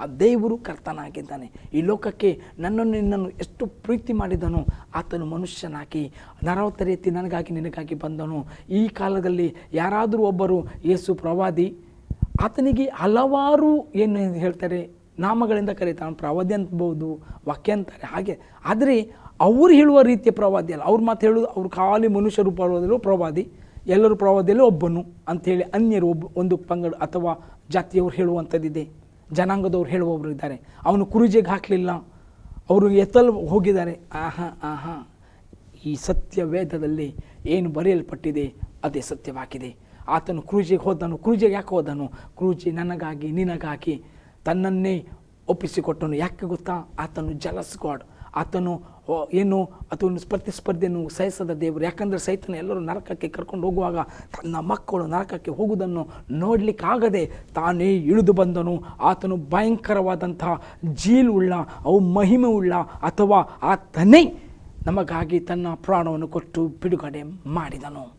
ಆ ದೇವರು ಕರ್ತನಾಗಿದ್ದಾನೆ ಈ ಲೋಕಕ್ಕೆ ನನ್ನನ್ನು ನಿನ್ನನ್ನು ಎಷ್ಟು ಪ್ರೀತಿ ಮಾಡಿದನೋ ಆತನು ಮನುಷ್ಯನಾಗಿ ರೀತಿ ನನಗಾಗಿ ನಿನಗಾಗಿ ಬಂದನು. ಈ ಕಾಲದಲ್ಲಿ ಯಾರಾದರೂ ಒಬ್ಬರು ಯೇಸು ಪ್ರವಾದಿ, ಆತನಿಗೆ ಹಲವಾರು ಏನು ಹೇಳ್ತಾರೆ, ನಾಮಗಳಿಂದ ಕರೀತಾನೆ, ಪ್ರವಾದಿ ಅಂತಬಹುದು ವಾಕ್ಯ ಅಂತಾರೆ. ಹಾಗೆ, ಆದರೆ ಅವರು ಹೇಳುವ ರೀತಿಯ ಪ್ರವಾದಿ ಅಲ್ಲ. ಅವ್ರು ಮಾತು ಹೇಳೋದು ಅವ್ರು ಖಾಲಿ ಮನುಷ್ಯ ರೂಪದಲ್ಲೂ ಪ್ರವಾದಿ. ಎಲ್ಲರೂ ಪ್ರವಾದಿಯಲ್ಲೂ ಒಬ್ಬನು ಅಂಥೇಳಿ ಅನ್ಯರು ಒಬ್ಬ ಒಂದು ಪಂಗಡ ಅಥವಾ ಜಾತಿಯವರು ಹೇಳುವಂಥದ್ದಿದೆ. ಜನಾಂಗದವ್ರು ಹೇಳುವವರು ಇದ್ದಾರೆ. ಅವನು ಕುರುಜಿಗೆ ಹಾಕಲಿಲ್ಲ. ಅವರು ಎತ್ತಲು ಹೋಗಿದ್ದಾರೆ. ಆಹಾ ಆಹಾ. ಈ ಸತ್ಯ ವೇದದಲ್ಲಿ ಏನು ಬರೆಯಲ್ಪಟ್ಟಿದೆ, ಅದೇ ಸತ್ಯವಾಗಿದೆ. ಆತನು ಕ್ರೂಜಿಗೆ ಹೋದನು. ಕ್ರೂಜಿಗೆ ಯಾಕೆ ಹೋದನು? ಕ್ರೂಜಿ ನನಗಾಗಿ, ನಿನಗಾಗಿ ತನ್ನನ್ನೇ ಒಪ್ಪಿಸಿಕೊಟ್ಟನು. ಯಾಕೆ ಗೊತ್ತಾ? ಆತನು ಜಲಸ್ ಗಾಡ್ ಆತನು ಓ, ಏನು? ಸ್ಪರ್ಧೆ ಸ್ಪರ್ಧೆಯನ್ನು ಸಹಿಸದ ದೇವರು. ಯಾಕಂದರೆ ಸೈತನ ಎಲ್ಲರೂ ನರಕಕ್ಕೆ ಕರ್ಕೊಂಡು ಹೋಗುವಾಗ ತನ್ನ ಮಕ್ಕಳು ನರಕಕ್ಕೆ ಹೋಗುವುದನ್ನು ನೋಡಲಿಕ್ಕಾಗದೆ ತಾನೇ ಇಳಿದು ಬಂದನು. ಆತನು ಭಯಂಕರವಾದಂತಹ ಜೀಲ್ ಉಳ್ಳ ಅವು ಮಹಿಮೆ ಉಳ್ಳ ಅಥವಾ ಆತನೇ ನಮಗಾಗಿ ತನ್ನ ಪ್ರಾಣವನ್ನು ಕೊಟ್ಟು ಬಿಡುಗಡೆ ಮಾಡಿದನು.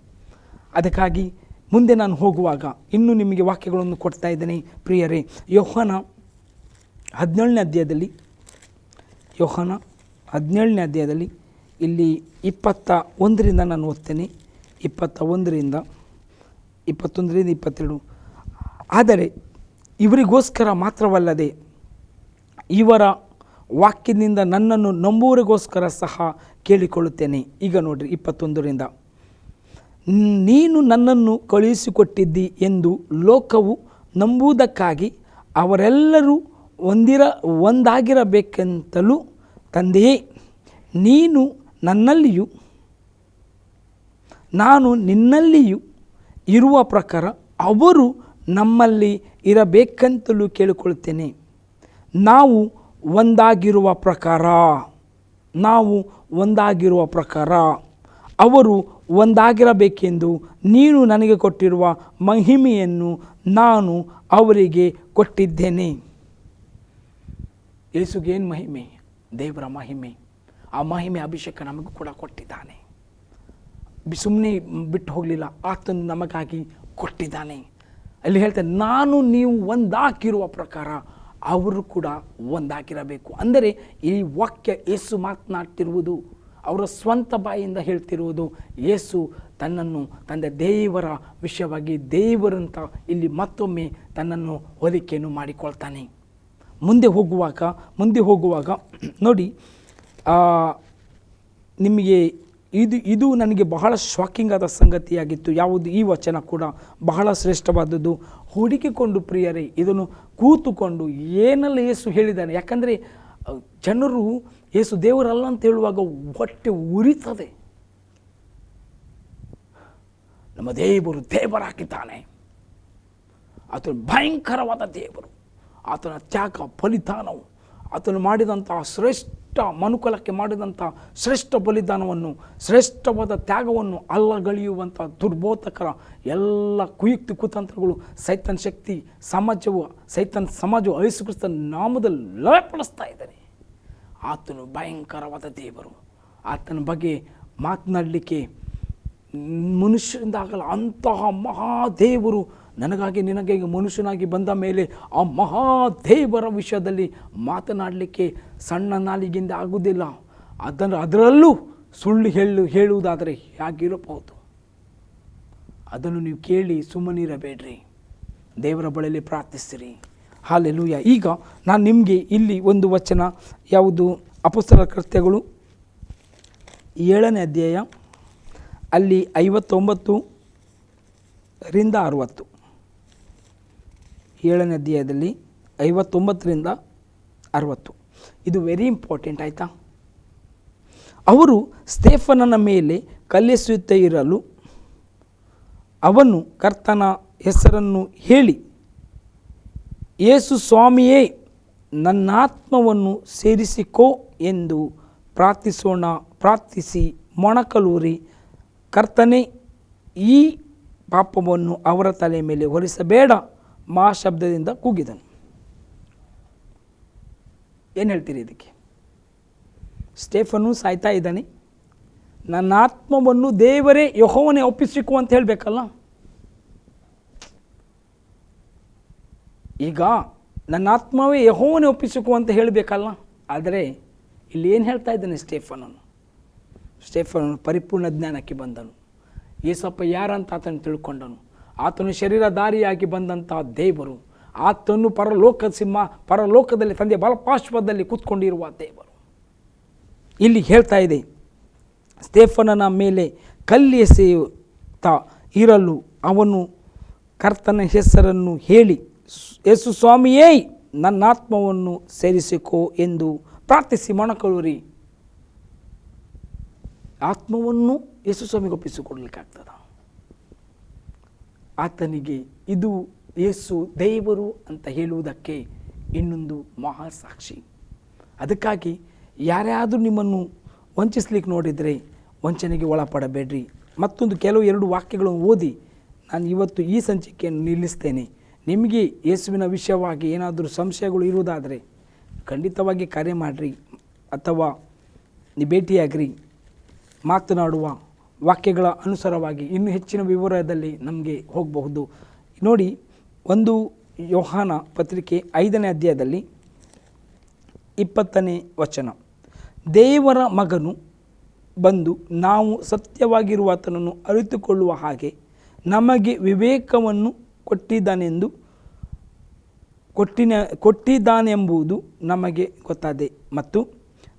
ಅದಕ್ಕಾಗಿ ಮುಂದೆ ನಾನು ಹೋಗುವಾಗ ಇನ್ನೂ ನಿಮಗೆ ವಾಕ್ಯಗಳನ್ನು ಕೊಡ್ತಾ ಇದ್ದೇನೆ. ಪ್ರಿಯರೇ ಯೋಹನ ಹದಿನೇಳನೇ ಅಧ್ಯಾಯದಲ್ಲಿ ಯೋಹನ ಹದಿನೇಳನೇ ಅಧ್ಯಾಯದಲ್ಲಿ ಇಲ್ಲಿ ಇಪ್ಪತ್ತ ಒಂದರಿಂದ ನಾನು ಓದ್ತೇನೆ. ಇಪ್ಪತ್ತ ಒಂದರಿಂದ, ಇಪ್ಪತ್ತೊಂದರಿಂದ ಇಪ್ಪತ್ತೆರಡು. ಆದರೆ ಇವರಿಗೋಸ್ಕರ ಮಾತ್ರವಲ್ಲದೆ ಇವರ ವಾಕ್ಯದಿಂದ ನನ್ನನ್ನು ನಂಬುವರಿಗೋಸ್ಕರ ಸಹ ಕೇಳಿಕೊಳ್ಳುತ್ತೇನೆ. ಈಗ ನೋಡಿರಿ ಇಪ್ಪತ್ತೊಂದರಿಂದ. ನೀನು ನನ್ನನ್ನು ಕಳುಹಿಸಿಕೊಟ್ಟಿದ್ದಿ ಎಂದು ಲೋಕವು ನಂಬುವುದಕ್ಕಾಗಿ ಅವರೆಲ್ಲರೂ ಒಂದಿರ ಒಂದಾಗಿರಬೇಕೆಂತಲೂ ತಂದೆಯೇ, ನೀನು ನನ್ನಲ್ಲಿಯೂ, ನಾನು ನಿನ್ನಲ್ಲಿಯೂ ಇರುವ ಪ್ರಕಾರ ಅವರು ನಮ್ಮಲ್ಲಿ ಇರಬೇಕಂತಲೂ ಕೇಳಿಕೊಳ್ತೇನೆ ನಾವು ಒಂದಾಗಿರುವ ಪ್ರಕಾರ, ನಾವು ಒಂದಾಗಿರುವ ಪ್ರಕಾರ ಅವರು ಒಂದಾಗಿರಬೇಕೆಂದು ನೀನು ನನಗೆ ಕೊಟ್ಟಿರುವ ಮಹಿಮೆಯನ್ನು ನಾನು ಅವರಿಗೆ ಕೊಟ್ಟಿದ್ದೇನೆ. ಏಸುಗೇನು ಮಹಿಮೆ? ದೇವರ ಮಹಿಮೆ, ಆ ಮಹಿಮೆ ಅಭಿಷೇಕ ನಮಗೂ ಕೂಡ ಕೊಟ್ಟಿದ್ದಾನೆ. ಸುಮ್ಮನೆ ಬಿಟ್ಟು ಹೋಗಲಿಲ್ಲ, ಆತನು ನಮಗಾಗಿ ಕೊಟ್ಟಿದ್ದಾನೆ. ಅಲ್ಲಿ ಹೇಳ್ತಾರೆ, ನಾನು ನೀವು ಒಂದಾಕಿರುವ ಪ್ರಕಾರ ಅವರು ಕೂಡ ಒಂದಾಗಿರಬೇಕು. ಅಂದರೆ ಈ ವಾಕ್ಯ ಏಸು ಮಾತನಾಡ್ತಿರುವುದು, ಅವರ ಸ್ವಂತ ಬಾಯಿಂದ ಹೇಳ್ತಿರುವುದು ಯೇಸು ತನ್ನನ್ನು, ತಂದೆ ದೇವರ ವಿಷಯವಾಗಿ ದೇವರಂತ ಇಲ್ಲಿ ಮತ್ತೊಮ್ಮೆ ತನ್ನನ್ನು ಹೋಲಿಕೆಯನ್ನು ಮಾಡಿಕೊಳ್ತಾನೆ. ಮುಂದೆ ಹೋಗುವಾಗ ಮುಂದೆ ಹೋಗುವಾಗ, ನೋಡಿ ನಿಮಗೆ ಇದು ಇದು ನನಗೆ ಬಹಳ ಶಾಕಿಂಗ್ ಆದ ಸಂಗತಿಯಾಗಿತ್ತು. ಯಾವುದು ಈ ವಚನ ಕೂಡ ಬಹಳ ಶ್ರೇಷ್ಠವಾದದ್ದು. ಹುಡುಕಿಕೊಂಡು ಪ್ರಿಯರೇ, ಇದನ್ನು ಕೂತುಕೊಂಡು ಏನೆಲ್ಲ ಯೇಸು ಹೇಳಿದ್ದಾನೆ. ಯಾಕಂದರೆ, ಜನರು ಯೇಸು ದೇವರಲ್ಲ ಅಂತ ಹೇಳುವಾಗ ಹೊಟ್ಟೆ ಉರಿತದೆ. ನಮ್ಮ ದೇವರು ದೇವರಾಗಿದ್ದಾನೆ. ಅದು ಭಯಂಕರವಾದ ದೇವರು. ಆತನ ತ್ಯಾಗ, ಬಲಿದಾನವು. ಆತನು ಮಾಡಿದಂತಹ ಶ್ರೇಷ್ಠ ಮನುಕುಲಕ್ಕೆ ಮಾಡಿದಂಥ ಶ್ರೇಷ್ಠ ಬಲಿದಾನವನ್ನು, ಶ್ರೇಷ್ಠವಾದ ತ್ಯಾಗವನ್ನು ಅಲ್ಲಗಳೆಯುವಂಥ ದುರ್ಬೋಧಕರ ಎಲ್ಲ ಕುಯುಕ್ತಿ ಕುತಂತ್ರಗಳು ಸೈತನ್ ಶಕ್ತಿ, ಸಮಾಜವು, ಸೈತನ್ ಸಮಾಜವು ಐಸುಕ್ರಿಸ್ತ ನಾಮದಲ್ಲಿ ಲಯಪಡಿಸ್ತಾ ಇದ್ದಾನೆ. ಆತನು ಭಯಂಕರವಾದ ದೇವರು. ಆತನ ಬಗ್ಗೆ ಮಾತನಾಡಲಿಕ್ಕೆ ಮನುಷ್ಯರಿಂದಾಗಲ್ಲ, ಅಂತಹ ಮಹಾದೇವರು ನನಗಾಗಿ ನಿನಗೆ ಮನುಷ್ಯನಾಗಿ ಬಂದ ಮೇಲೆ ಆ ಮಹಾದೇವರ ವಿಷಯದಲ್ಲಿ ಮಾತನಾಡಲಿಕ್ಕೆ ಸಣ್ಣ ನಾಲಿಗೆಯಿಂದ ಆಗುವುದಿಲ್ಲ. ಅದನ್ನು ಅದರಲ್ಲೂ ಸುಳ್ಳು ಹೇಳು, ಹೇಳುವುದಾದರೆ ಹೇಗಿರಬಹುದು? ಅದನ್ನು ನೀವು ಕೇಳಿ ಸುಮ್ಮನಿರಬೇಡ್ರಿ. ದೇವರ ಬಳಿಯಲ್ಲಿ ಪ್ರಾರ್ಥಿಸಿರಿ ಹಾಲೆಲೂಯ. ಈಗ ನಾನು ನಿಮಗೆ ಇಲ್ಲಿ ಒಂದು ವಚನ, ಯಾವುದು ಅಪಸ್ತರ ಕೃತ್ಯಗಳು? ಏಳನೇ ಅಧ್ಯಾಯ, ಅಲ್ಲಿ ಐವತ್ತೊಂಬತ್ತು ರಿಂದ ಅರುವತ್ತು. ಏಳನೇ ಅಧ್ಯಾಯದಲ್ಲಿ ಐವತ್ತೊಂಬತ್ತರಿಂದ ಅರವತ್ತು. ಇದು ವೆರಿ ಇಂಪಾರ್ಟೆಂಟ್ ಆಯಿತಾ? ಅವರು ಸ್ಟೇಫನನ ಮೇಲೆ ಕಲ್ಲೆಸೆಯುತ್ತಾ ಇರಲು ಅವನು ಕರ್ತನ ಹೆಸರನ್ನು ಹೇಳಿ, ಯೇಸು ಸ್ವಾಮಿಯೇ, ನನ್ನಾತ್ಮವನ್ನು ಸೇರಿಸಿಕೋ ಎಂದು ಪ್ರಾರ್ಥಿಸೋಣ, ಪ್ರಾರ್ಥಿಸಿ ಮೊಣಕಲೂರಿ. ಕರ್ತನೆ, ಈ ಪಾಪವನ್ನು ಅವರ ತಲೆ ಮೇಲೆ ಹೊರಿಸಬೇಡ. ಮಾ ಶಬ್ದದಿಂದ ಕೂಗಿದನು. ಏನು ಹೇಳ್ತೀರಿ ಇದಕ್ಕೆ? ಸ್ಟೇಫನು ಸಾಯ್ತಾ ಇದ್ದಾನೆ. ನನ್ನ ಆತ್ಮವನ್ನು ದೇವರೇ ಯಹೋವನೇ ಒಪ್ಪಿಸಿಕು ಅಂತ ಹೇಳಬೇಕಲ್ಲ? ಈಗ ನನ್ನ ಆತ್ಮವೇ ಯಹೋವನೇ ಒಪ್ಪಿಸಿಕು ಅಂತ ಹೇಳಬೇಕಲ್ಲ? ಆದರೆ ಇಲ್ಲಿ ಏನು ಹೇಳ್ತಾ ಇದ್ದಾನೆ ಸ್ಟೇಫನನು? ಸ್ಟೇಫನನು ಪರಿಪೂರ್ಣ ಜ್ಞಾನಕ್ಕೆ ಬಂದನು. ಏಸಪ್ಪ ಯಾರಂತ ಆತನು ತಿಳ್ಕೊಂಡನು. ಆತನು ಶರೀರಧಾರಿಯಾಗಿ ಬಂದಂತಹ ದೇವರು, ಆತನು ಪರಲೋಕ ಸಿಂಹ, ಪರಲೋಕದಲ್ಲಿ ತಂದೆ ಬಲಪಾರ್ಶ್ವದಲ್ಲಿ ಕೂತ್ಕೊಂಡಿರುವ ದೇವರು. ಇಲ್ಲಿ ಹೇಳ್ತಾ ಇದೆ, ಸ್ಟೇಫನನ ಮೇಲೆ ಕಲ್ಲಿ ಎಸೆಯುತ್ತಾ ಇರಲು ಅವನು ಕರ್ತನ ಹೆಸರನ್ನು ಹೇಳಿ, ಯೇಸು ಸ್ವಾಮಿಯೇ, ನನ್ನ ಆತ್ಮವನ್ನು ಸೇರಿಸಿಕೋ ಎಂದು ಪ್ರಾರ್ಥಿಸಿ ಮೊಣಕೊಳ್ಳುರಿ ಆತ್ಮವನ್ನು ಯೇಸು ಸ್ವಾಮಿಗೆ ಒಪ್ಪಿಸಿಕೊಡ್ಲಿಕ್ಕಾಗ್ತದ? ಆತನಿಗೆ, ಇದು ಯೇಸು ದೇವರು ಅಂತ ಹೇಳುವುದಕ್ಕೆ ಇನ್ನೊಂದು ಮಹಾಸಾಕ್ಷಿ ಅದಕ್ಕಾಗಿ ಯಾರ್ಯಾದರೂ ನಿಮ್ಮನ್ನು ವಂಚಿಸ್ಲಿಕ್ಕೆ ನೋಡಿದರೆ ವಂಚನೆಗೆ ಒಳಪಡಬೇಡ್ರಿ. ಮತ್ತೊಂದು ಕೆಲವು ಎರಡು ವಾಕ್ಯಗಳನ್ನು ಓದಿ, ನಾನು ಇವತ್ತು ಈ ಸಂಚಿಕೆಯನ್ನು ನಿಲ್ಲಿಸ್ತೇನೆ. ನಿಮಗೆ ಯೇಸುವಿನ ವಿಷಯವಾಗಿ ಏನಾದರೂ ಸಂಶಯಗಳು ಇರುವುದಾದರೆ ಖಂಡಿತವಾಗಿ ಕರೆ ಮಾಡಿರಿ. ಅಥವಾ ಭೇಟಿಯಾಗ್ರಿ. ಮಾತನಾಡುವ ವಾಕ್ಯಗಳ ಅನುಸಾರವಾಗಿ ಇನ್ನೂ ಹೆಚ್ಚಿನ ವಿವರದಲ್ಲಿ ನಮಗೆ ಹೋಗಬಹುದು. ನೋಡಿ, ಒಂದು ಯೋಹಾನ ಪತ್ರಿಕೆ ಐದನೇ ಅಧ್ಯಾಯದಲ್ಲಿ ಇಪ್ಪತ್ತನೇ ವಚನ. ದೇವರ ಮಗನು ಬಂದು ನಾವು ಸತ್ಯವಾಗಿರುವ ಆತನನ್ನು ಅರಿತುಕೊಳ್ಳುವ ಹಾಗೆ ನಮಗೆ ವಿವೇಕವನ್ನು ಕೊಟ್ಟಿದ್ದಾನೆಂದು ಕೊಟ್ಟಿನ ಕೊಟ್ಟಿದ್ದಾನೆಂಬುದು ನಮಗೆ ಗೊತ್ತಾದೆ. ಮತ್ತು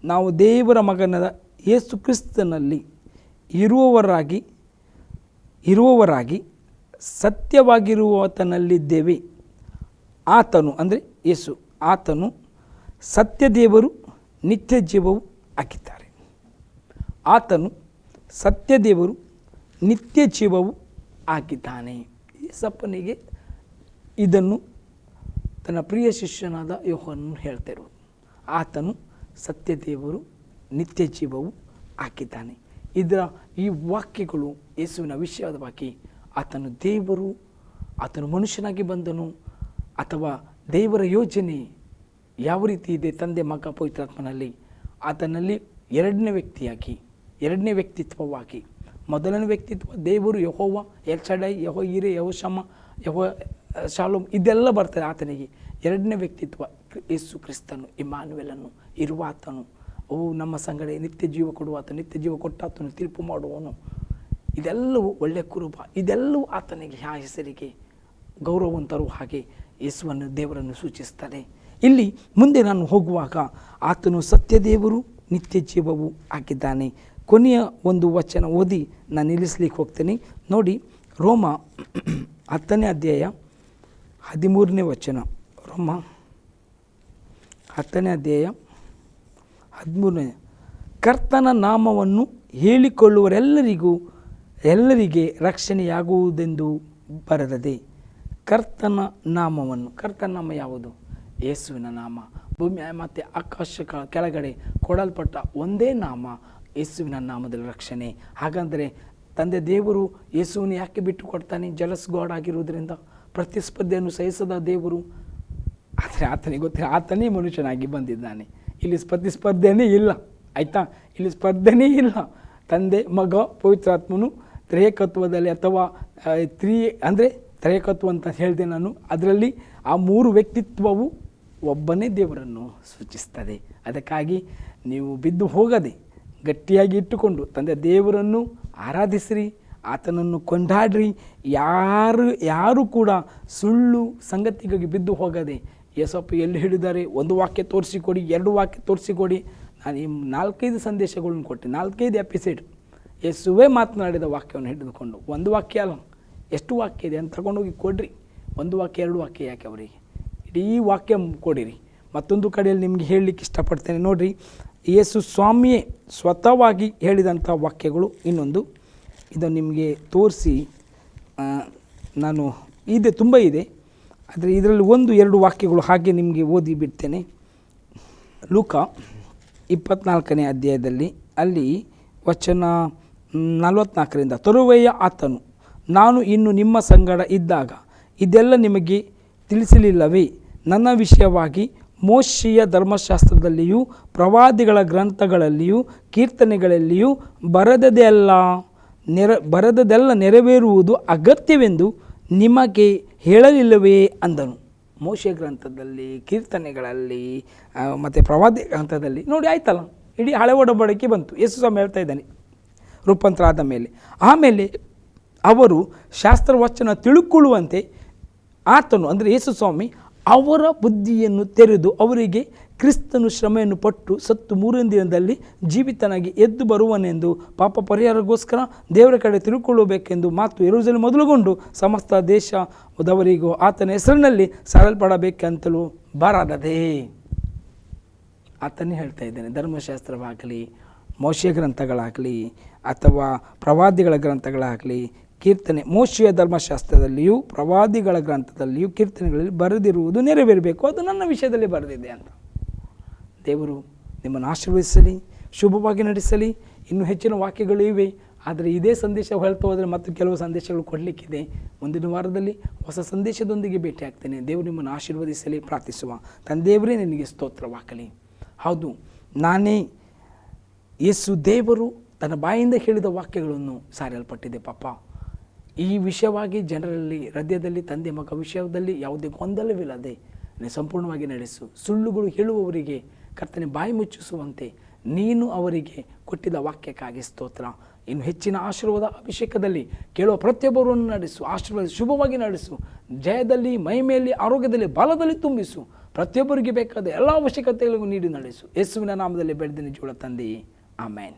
ನಾವು ದೇವರ ಮಗನದ ಯೇಸು ಕ್ರಿಸ್ತನಲ್ಲಿ ಇರುವವರಾಗಿ ಇರುವವರಾಗಿ ಸತ್ಯವಾಗಿರುವಾತನಲ್ಲಿದ್ದೇವೆ. ಆತನು, ಅಂದರೆ ಯೇಸು, ಆತನು ಸತ್ಯದೇವರು ನಿತ್ಯ ಜೀವವು ಆಗಿದ್ದಾರೆ ಆತನು ಸತ್ಯದೇವರು ನಿತ್ಯ ಜೀವವು ಆಗಿದ್ದಾನೆ ಯೇಸಪ್ಪನಿಗೆ ಇದನ್ನು ತನ್ನ ಪ್ರಿಯ ಶಿಷ್ಯನಾದ ಯೋಹನ್ನು ಹೇಳ್ತಿರು ಆತನು ಸತ್ಯದೇವರು ನಿತ್ಯ ಜೀವವು ಆಗಿದ್ದಾನೆ ಇದರ ಈ ವಾಕ್ಯಗಳು ಯೇಸುವಿನ ವಿಷಯದ ಬಗ್ಗೆ ಆತನು ದೇವರು, ಆತನು ಮನುಷ್ಯನಾಗಿ ಬಂದನು, ಅಥವಾ ದೇವರ ಯೋಜನೆ ಯಾವ ರೀತಿ ಇದೆ ತಂದೆ ಮಗ ಪವಿತ್ರಾತ್ಮನಲ್ಲಿ, ಆತನಲ್ಲಿ ಎರಡನೇ ವ್ಯಕ್ತಿಯಾಗಿ, ಎರಡನೇ ವ್ಯಕ್ತಿತ್ವವಾಗಿ, ಮೊದಲನೇ ವ್ಯಕ್ತಿತ್ವ ದೇವರು, ಯಹೋವ ಎಲ್ಚಡೈ ಯಹೋ ಹಿರೆ, ಯಹೋ ಶಮ, ಯಹೋ ಶಾಲೋಮ್, ಇದೆಲ್ಲ ಬರ್ತದೆ ಆತನಿಗೆ. ಎರಡನೇ ವ್ಯಕ್ತಿತ್ವ ಯೇಸು ಕ್ರಿಸ್ತನು ಇಮಾನುವೆಲನ್ನು ಇರುವ ಆತನು ಓ, ನಮ್ಮ ಸಂಗಡ ನಿತ್ಯ ಜೀವ ಕೊಡುವ ಆತ ನಿತ್ಯ ಜೀವ ಕೊಟ್ಟಾತನು ತೀರ್ಪು ಮಾಡುವನು ಇದೆಲ್ಲವೂ ಒಳ್ಳೆಯ ಕುರುಬ. ಇದೆಲ್ಲವೂ ಆತನಿಗೆ ಆ ಹೆಸರಿಗೆ ಗೌರವವನ್ನು ತರುವ ಹಾಗೆ ಯೇಸುವನ್ನು ದೇವರನ್ನು ಸೂಚಿಸ್ತಾರೆ ಇಲ್ಲಿ ಮುಂದೆ ನಾನು ಹೋಗುವಾಗ ಆತನು ಸತ್ಯದೇವರು, ನಿತ್ಯ ಜೀವವು ಆಗಿದ್ದಾನೆ. ಕೊನೆಯ ಒಂದು ವಚನ ಓದಿ ನಾನು ನಿಲ್ಲಿಸ್ಲಿಕ್ಕೆ ಹೋಗ್ತೇನೆ. ನೋಡಿ, ರೋಮ ಹತ್ತನೇ ಅಧ್ಯಾಯ ಹದಿಮೂರನೇ ವಚನ. ರೋಮ ಹತ್ತನೇ ಅಧ್ಯಾಯ ಹದಿಮೂರನೇ, ಕರ್ತನ ನಾಮವನ್ನು ಹೇಳಿಕೊಳ್ಳುವರೆಲ್ಲರಿಗೂ, ಎಲ್ಲರಿಗೆ ರಕ್ಷಣೆಯಾಗುವುದೆಂದು ಬರದದೆ, ಕರ್ತನ ನಾಮವನ್ನು, ಕರ್ತನ ನಾಮ ಯಾವುದು? ಯೇಸುವಿನ ನಾಮ. ಭೂಮಿ ಮತ್ತು ಆಕಾಶ ಕೆಳಗಡೆ ಕೊಡಲ್ಪಟ್ಟ ಒಂದೇ ನಾಮ, ಯೇಸುವಿನ ನಾಮದಲ್ಲಿ ರಕ್ಷಣೆ. ಹಾಗಂದರೆ, ತಂದೆ ದೇವರು ಯೇಸುವನ್ನು ಯಾಕೆ ಬಿಟ್ಟು ಕೊಡ್ತಾನೆ ಜಲಸ್ ಗಾಡ್ ಆಗಿರುವುದರಿಂದ ಪ್ರತಿಸ್ಪರ್ಧೆಯನ್ನು ಸಹಿಸದ ದೇವರು? ಆದರೆ ಆತನಿಗೆ ಗೊತ್ತಿಲ್ಲ. ಆತನೇ ಮನುಷ್ಯನಾಗಿ ಬಂದಿದ್ದಾನೆ. ಇಲ್ಲಿ ಸ್ಪರ್ಧಿಸ್ಪರ್ಧೆನೇ ಇಲ್ಲ, ಆಯಿತಾ? ಇಲ್ಲಿ ಸ್ಪರ್ಧೆನೇ ಇಲ್ಲ. ತಂದೆ, ಮಗ, ಪವಿತ್ರಾತ್ಮನು ತ್ರೇಕತ್ವದಲ್ಲಿ ಅಥವಾ ತ್ರೀ, ಅಂದರೆ ತ್ರೇಕತ್ವ ಅಂತ ಹೇಳಿದೆ ನಾನು. ಅದರಲ್ಲಿ ಆ ಮೂರು ವ್ಯಕ್ತಿತ್ವವು ಒಬ್ಬನೇ ದೇವರನ್ನು ಸೂಚಿಸ್ತದೆ. ಅದಕ್ಕಾಗಿ ನೀವು ಬಿದ್ದು ಹೋಗದೆ, ಗಟ್ಟಿಯಾಗಿ ಇಟ್ಟುಕೊಂಡು ತಂದೆ ದೇವರನ್ನು ಆರಾಧಿಸಿರಿ, ಆತನನ್ನು ಕೊಂಡಾಡ್ರಿ. ಯಾರು ಯಾರು ಕೂಡ ಸುಳ್ಳು ಸಂಗತಿಗಾಗಿ ಬಿದ್ದು ಹೋಗದೆ ಯೇಸಪ್ಪ ಎಲ್ಲಿ ಹೇಳಿದ್ದಾರೆ? ಒಂದು ವಾಕ್ಯ ತೋರಿಸಿಕೊಡಿ, ಎರಡು ವಾಕ್ಯ ತೋರಿಸಿಕೊಡಿ. ನಾನು ಈ ನಾಲ್ಕೈದು ಸಂದೇಶಗಳನ್ನು ಕೊಟ್ಟೆ. ನಾಲ್ಕೈದು ಎಪಿಸೈಡ್ ಯೇಸುವೇ ಮಾತನಾಡಿದ ವಾಕ್ಯವನ್ನು ಹಿಡಿದುಕೊಂಡು. ಒಂದು ವಾಕ್ಯ ಅಲ್ಲ. ಎಷ್ಟು ವಾಕ್ಯ ಇದೆ ಅಂತ ತಗೊಂಡೋಗಿ ಕೊಡ್ರಿ. ಒಂದು ವಾಕ್ಯ, ಎರಡು ವಾಕ್ಯ ಯಾಕೆ ಅವರಿಗೆ? ಇಡೀ ವಾಕ್ಯ ಕೊಡಿರಿ. ಮತ್ತೊಂದು ಕಡೆಯಲ್ಲಿ ನಿಮಗೆ ಹೇಳಲಿಕ್ಕೆ ಇಷ್ಟಪಡ್ತೇನೆ. ನೋಡಿರಿ, ಯೇಸು ಸ್ವಾಮಿಯೇ ಸ್ವತಃವಾಗಿ ಹೇಳಿದಂಥ ವಾಕ್ಯಗಳು ಇನ್ನೊಂದು. ಇದು ನಿಮಗೆ ತೋರಿಸಿ ನಾನು, ಇದೆ, ತುಂಬ ಇದೆ. ಆದರೆ ಇದರಲ್ಲಿ ಒಂದು ಎರಡು ವಾಕ್ಯಗಳು ಹಾಗೆ ನಿಮಗೆ ಓದಿ ಬಿಡ್ತೇನೆ. ಲೂಕ ಇಪ್ಪತ್ನಾಲ್ಕನೇ ಅಧ್ಯಾಯದಲ್ಲಿ ಅಲ್ಲಿ ವಚನ ನಲವತ್ನಾಲ್ಕರಿಂದ, ತರುವೆಯ ಆತನು, ನಾನು ಇನ್ನು ನಿಮ್ಮ ಸಂಗಡ ಇದ್ದಾಗ ಇದೆಲ್ಲ ನಿಮಗೆ ತಿಳಿಸಲಿಲ್ಲವೇ? ನನ್ನ ವಿಷಯವಾಗಿ ಮೋಶಿಯ ಧರ್ಮಶಾಸ್ತ್ರದಲ್ಲಿಯೂ, ಪ್ರವಾದಿಗಳ ಗ್ರಂಥಗಳಲ್ಲಿಯೂ, ಕೀರ್ತನೆಗಳಲ್ಲಿಯೂ ಬರದದೆಲ್ಲ ನೆರ, ಬರದದೆಲ್ಲ ನೆರವೇರುವುದು ಅಗತ್ಯವೆಂದು ನಿಮಗೆ ಹೇಳಲಿಲ್ಲವೇ ಅಂದನು. ಮೋಶೆ ಗ್ರಂಥದಲ್ಲಿ, ಕೀರ್ತನೆಗಳಲ್ಲಿ ಮತ್ತು ಪ್ರವಾದಿ ಗ್ರಂಥದಲ್ಲಿ, ನೋಡಿ ಆಯ್ತಲ್ಲ, ಇಡೀ ಹಳೆ ಒಡಂಬಡಿಕೆ ಬಂತು. ಯೇಸು ಸ್ವಾಮಿ ಹೇಳ್ತಾ ಇದ್ದಾನೆ ರೂಪಾಂತರ ಆದ ಮೇಲೆ. ಆಮೇಲೆ ಅವರು ಶಾಸ್ತ್ರವಚನ ತಿಳುಕೊಳ್ಳುವಂತೆ ಆತನು, ಅಂದರೆ ಯೇಸು ಸ್ವಾಮಿ ಅವರ ಬುದ್ಧಿಯನ್ನು ತೆರೆದು ಅವರಿಗೆ ಕ್ರಿಸ್ತನು ಶ್ರಮೆಯನ್ನು ಪಟ್ಟು ಸತ್ತು ಮೂರನೇ ದಿನದಲ್ಲಿ ಜೀವಿತನಾಗಿ ಎದ್ದು ಬರುವನೆಂದು ಪಾಪ ಪರಿಹಾರಗೋಸ್ಕರ ದೇವರ ಕಡೆ ತಿರುಕೊಳ್ಳಬೇಕೆಂದು ಮಾತು ಎರುಸಲು ಮೊದಲುಗೊಂಡು ಸಮಸ್ತ ದೇಶದವರಿಗೂ ಆತನ ಹೆಸರಿನಲ್ಲಿ ಸಾರಲ್ಪಡಬೇಕಂತಲೂ ಬಾರದದೇ. ಆತನೇ ಹೇಳ್ತಾ ಇದ್ದೇನೆ ಧರ್ಮಶಾಸ್ತ್ರವಾಗಲಿ ಮೋಶಿಯ ಗ್ರಂಥಗಳಾಗಲಿ, ಅಥವಾ ಪ್ರವಾದಿಗಳ ಗ್ರಂಥಗಳಾಗಲಿ, ಕೀರ್ತನೆ, ಮೋಶಿಯ ಧರ್ಮಶಾಸ್ತ್ರದಲ್ಲಿಯೂ ಪ್ರವಾದಿಗಳ ಗ್ರಂಥದಲ್ಲಿಯೂ ಕೀರ್ತನೆಗಳಲ್ಲಿ ಬರೆದಿರುವುದು ನೆರವೇರಬೇಕು. ಅದು ನನ್ನ ವಿಷಯದಲ್ಲಿ ಬರೆದಿದೆ ಅಂತ. ದೇವರು ನಿಮ್ಮನ್ನು ಆಶೀರ್ವದಿಸಲಿ, ಶುಭವಾಗಿ ನಡೆಸಲಿ. ಇನ್ನೂ ಹೆಚ್ಚಿನ ವಾಕ್ಯಗಳು ಇವೆ. ಆದರೆ ಇದೇ ಸಂದೇಶ ಹೇಳ್ತಾ ಹೋದರೆ ಮತ್ತು ಕೆಲವು ಸಂದೇಶಗಳು ಕೊಡಲಿಕ್ಕಿದೆ. ಮುಂದಿನ ವಾರದಲ್ಲಿ ಹೊಸ ಸಂದೇಶದೊಂದಿಗೆ ಭೇಟಿ ಆಗ್ತೇನೆ. ದೇವರು ನಿಮ್ಮನ್ನು ಆಶೀರ್ವದಿಸಲಿ, ಪ್ರಾರ್ಥಿಸುವ. ತಂದೆಯವರೇ ನಿನಗೆ ಸ್ತೋತ್ರವಾಗಲಿ. ಹೌದು, ನಾನೇ ಯೇಸು ದೇವರು ತನ್ನ ಬಾಯಿಂದ ಹೇಳಿದ ವಾಕ್ಯಗಳನ್ನು ಸಾರಲ್ಪಟ್ಟಿದೆ ಪಾಪ. ಈ ವಿಷಯವಾಗಿ ಜನರಲ್ಲಿ, ಹೃದಯದಲ್ಲಿ, ತಂದೆ ಮಗ ವಿಷಯದಲ್ಲಿ ಯಾವುದೇ ಗೊಂದಲವಿಲ್ಲದೆ ಸಂಪೂರ್ಣವಾಗಿ ನಡೆಸು. ಸುಳ್ಳುಗಳು ಹೇಳುವವರಿಗೆ ಕರ್ತನೆ ಬಾಯಿ ಮುಚ್ಚಿಸುವಂತೆ ನೀನು ಅವರಿಗೆ ಕೊಟ್ಟಿದ್ದ ವಾಕ್ಯಕ್ಕಾಗಿ ಸ್ತೋತ್ರ. ಇನ್ನು ಹೆಚ್ಚಿನ ಆಶೀರ್ವಾದ ಅಭಿಷೇಕದಲ್ಲಿ ಕೇಳುವ ಪ್ರತಿಯೊಬ್ಬರನ್ನು ನಡೆಸು, ಆಶೀರ್ವಾದ ಶುಭವಾಗಿ ನಡೆಸು, ಜಯದಲ್ಲಿ, ಮಹಿಮೆಯಲ್ಲಿ, ಆರೋಗ್ಯದಲ್ಲಿ, ಬಲದಲ್ಲಿ ತುಂಬಿಸು, ಪ್ರತಿಯೊಬ್ಬರಿಗೆ ಬೇಕಾದ ಎಲ್ಲ ಅವಶ್ಯಕತೆಗಳಿಗೂ ನೀಡಿ ನಡೆಸು. ಯೇಸುವಿನ ನಾಮದಲ್ಲಿ ಬೆಳೆದಿನ ಜೋಳ ತಂದೆ. ಆಮೇನ್.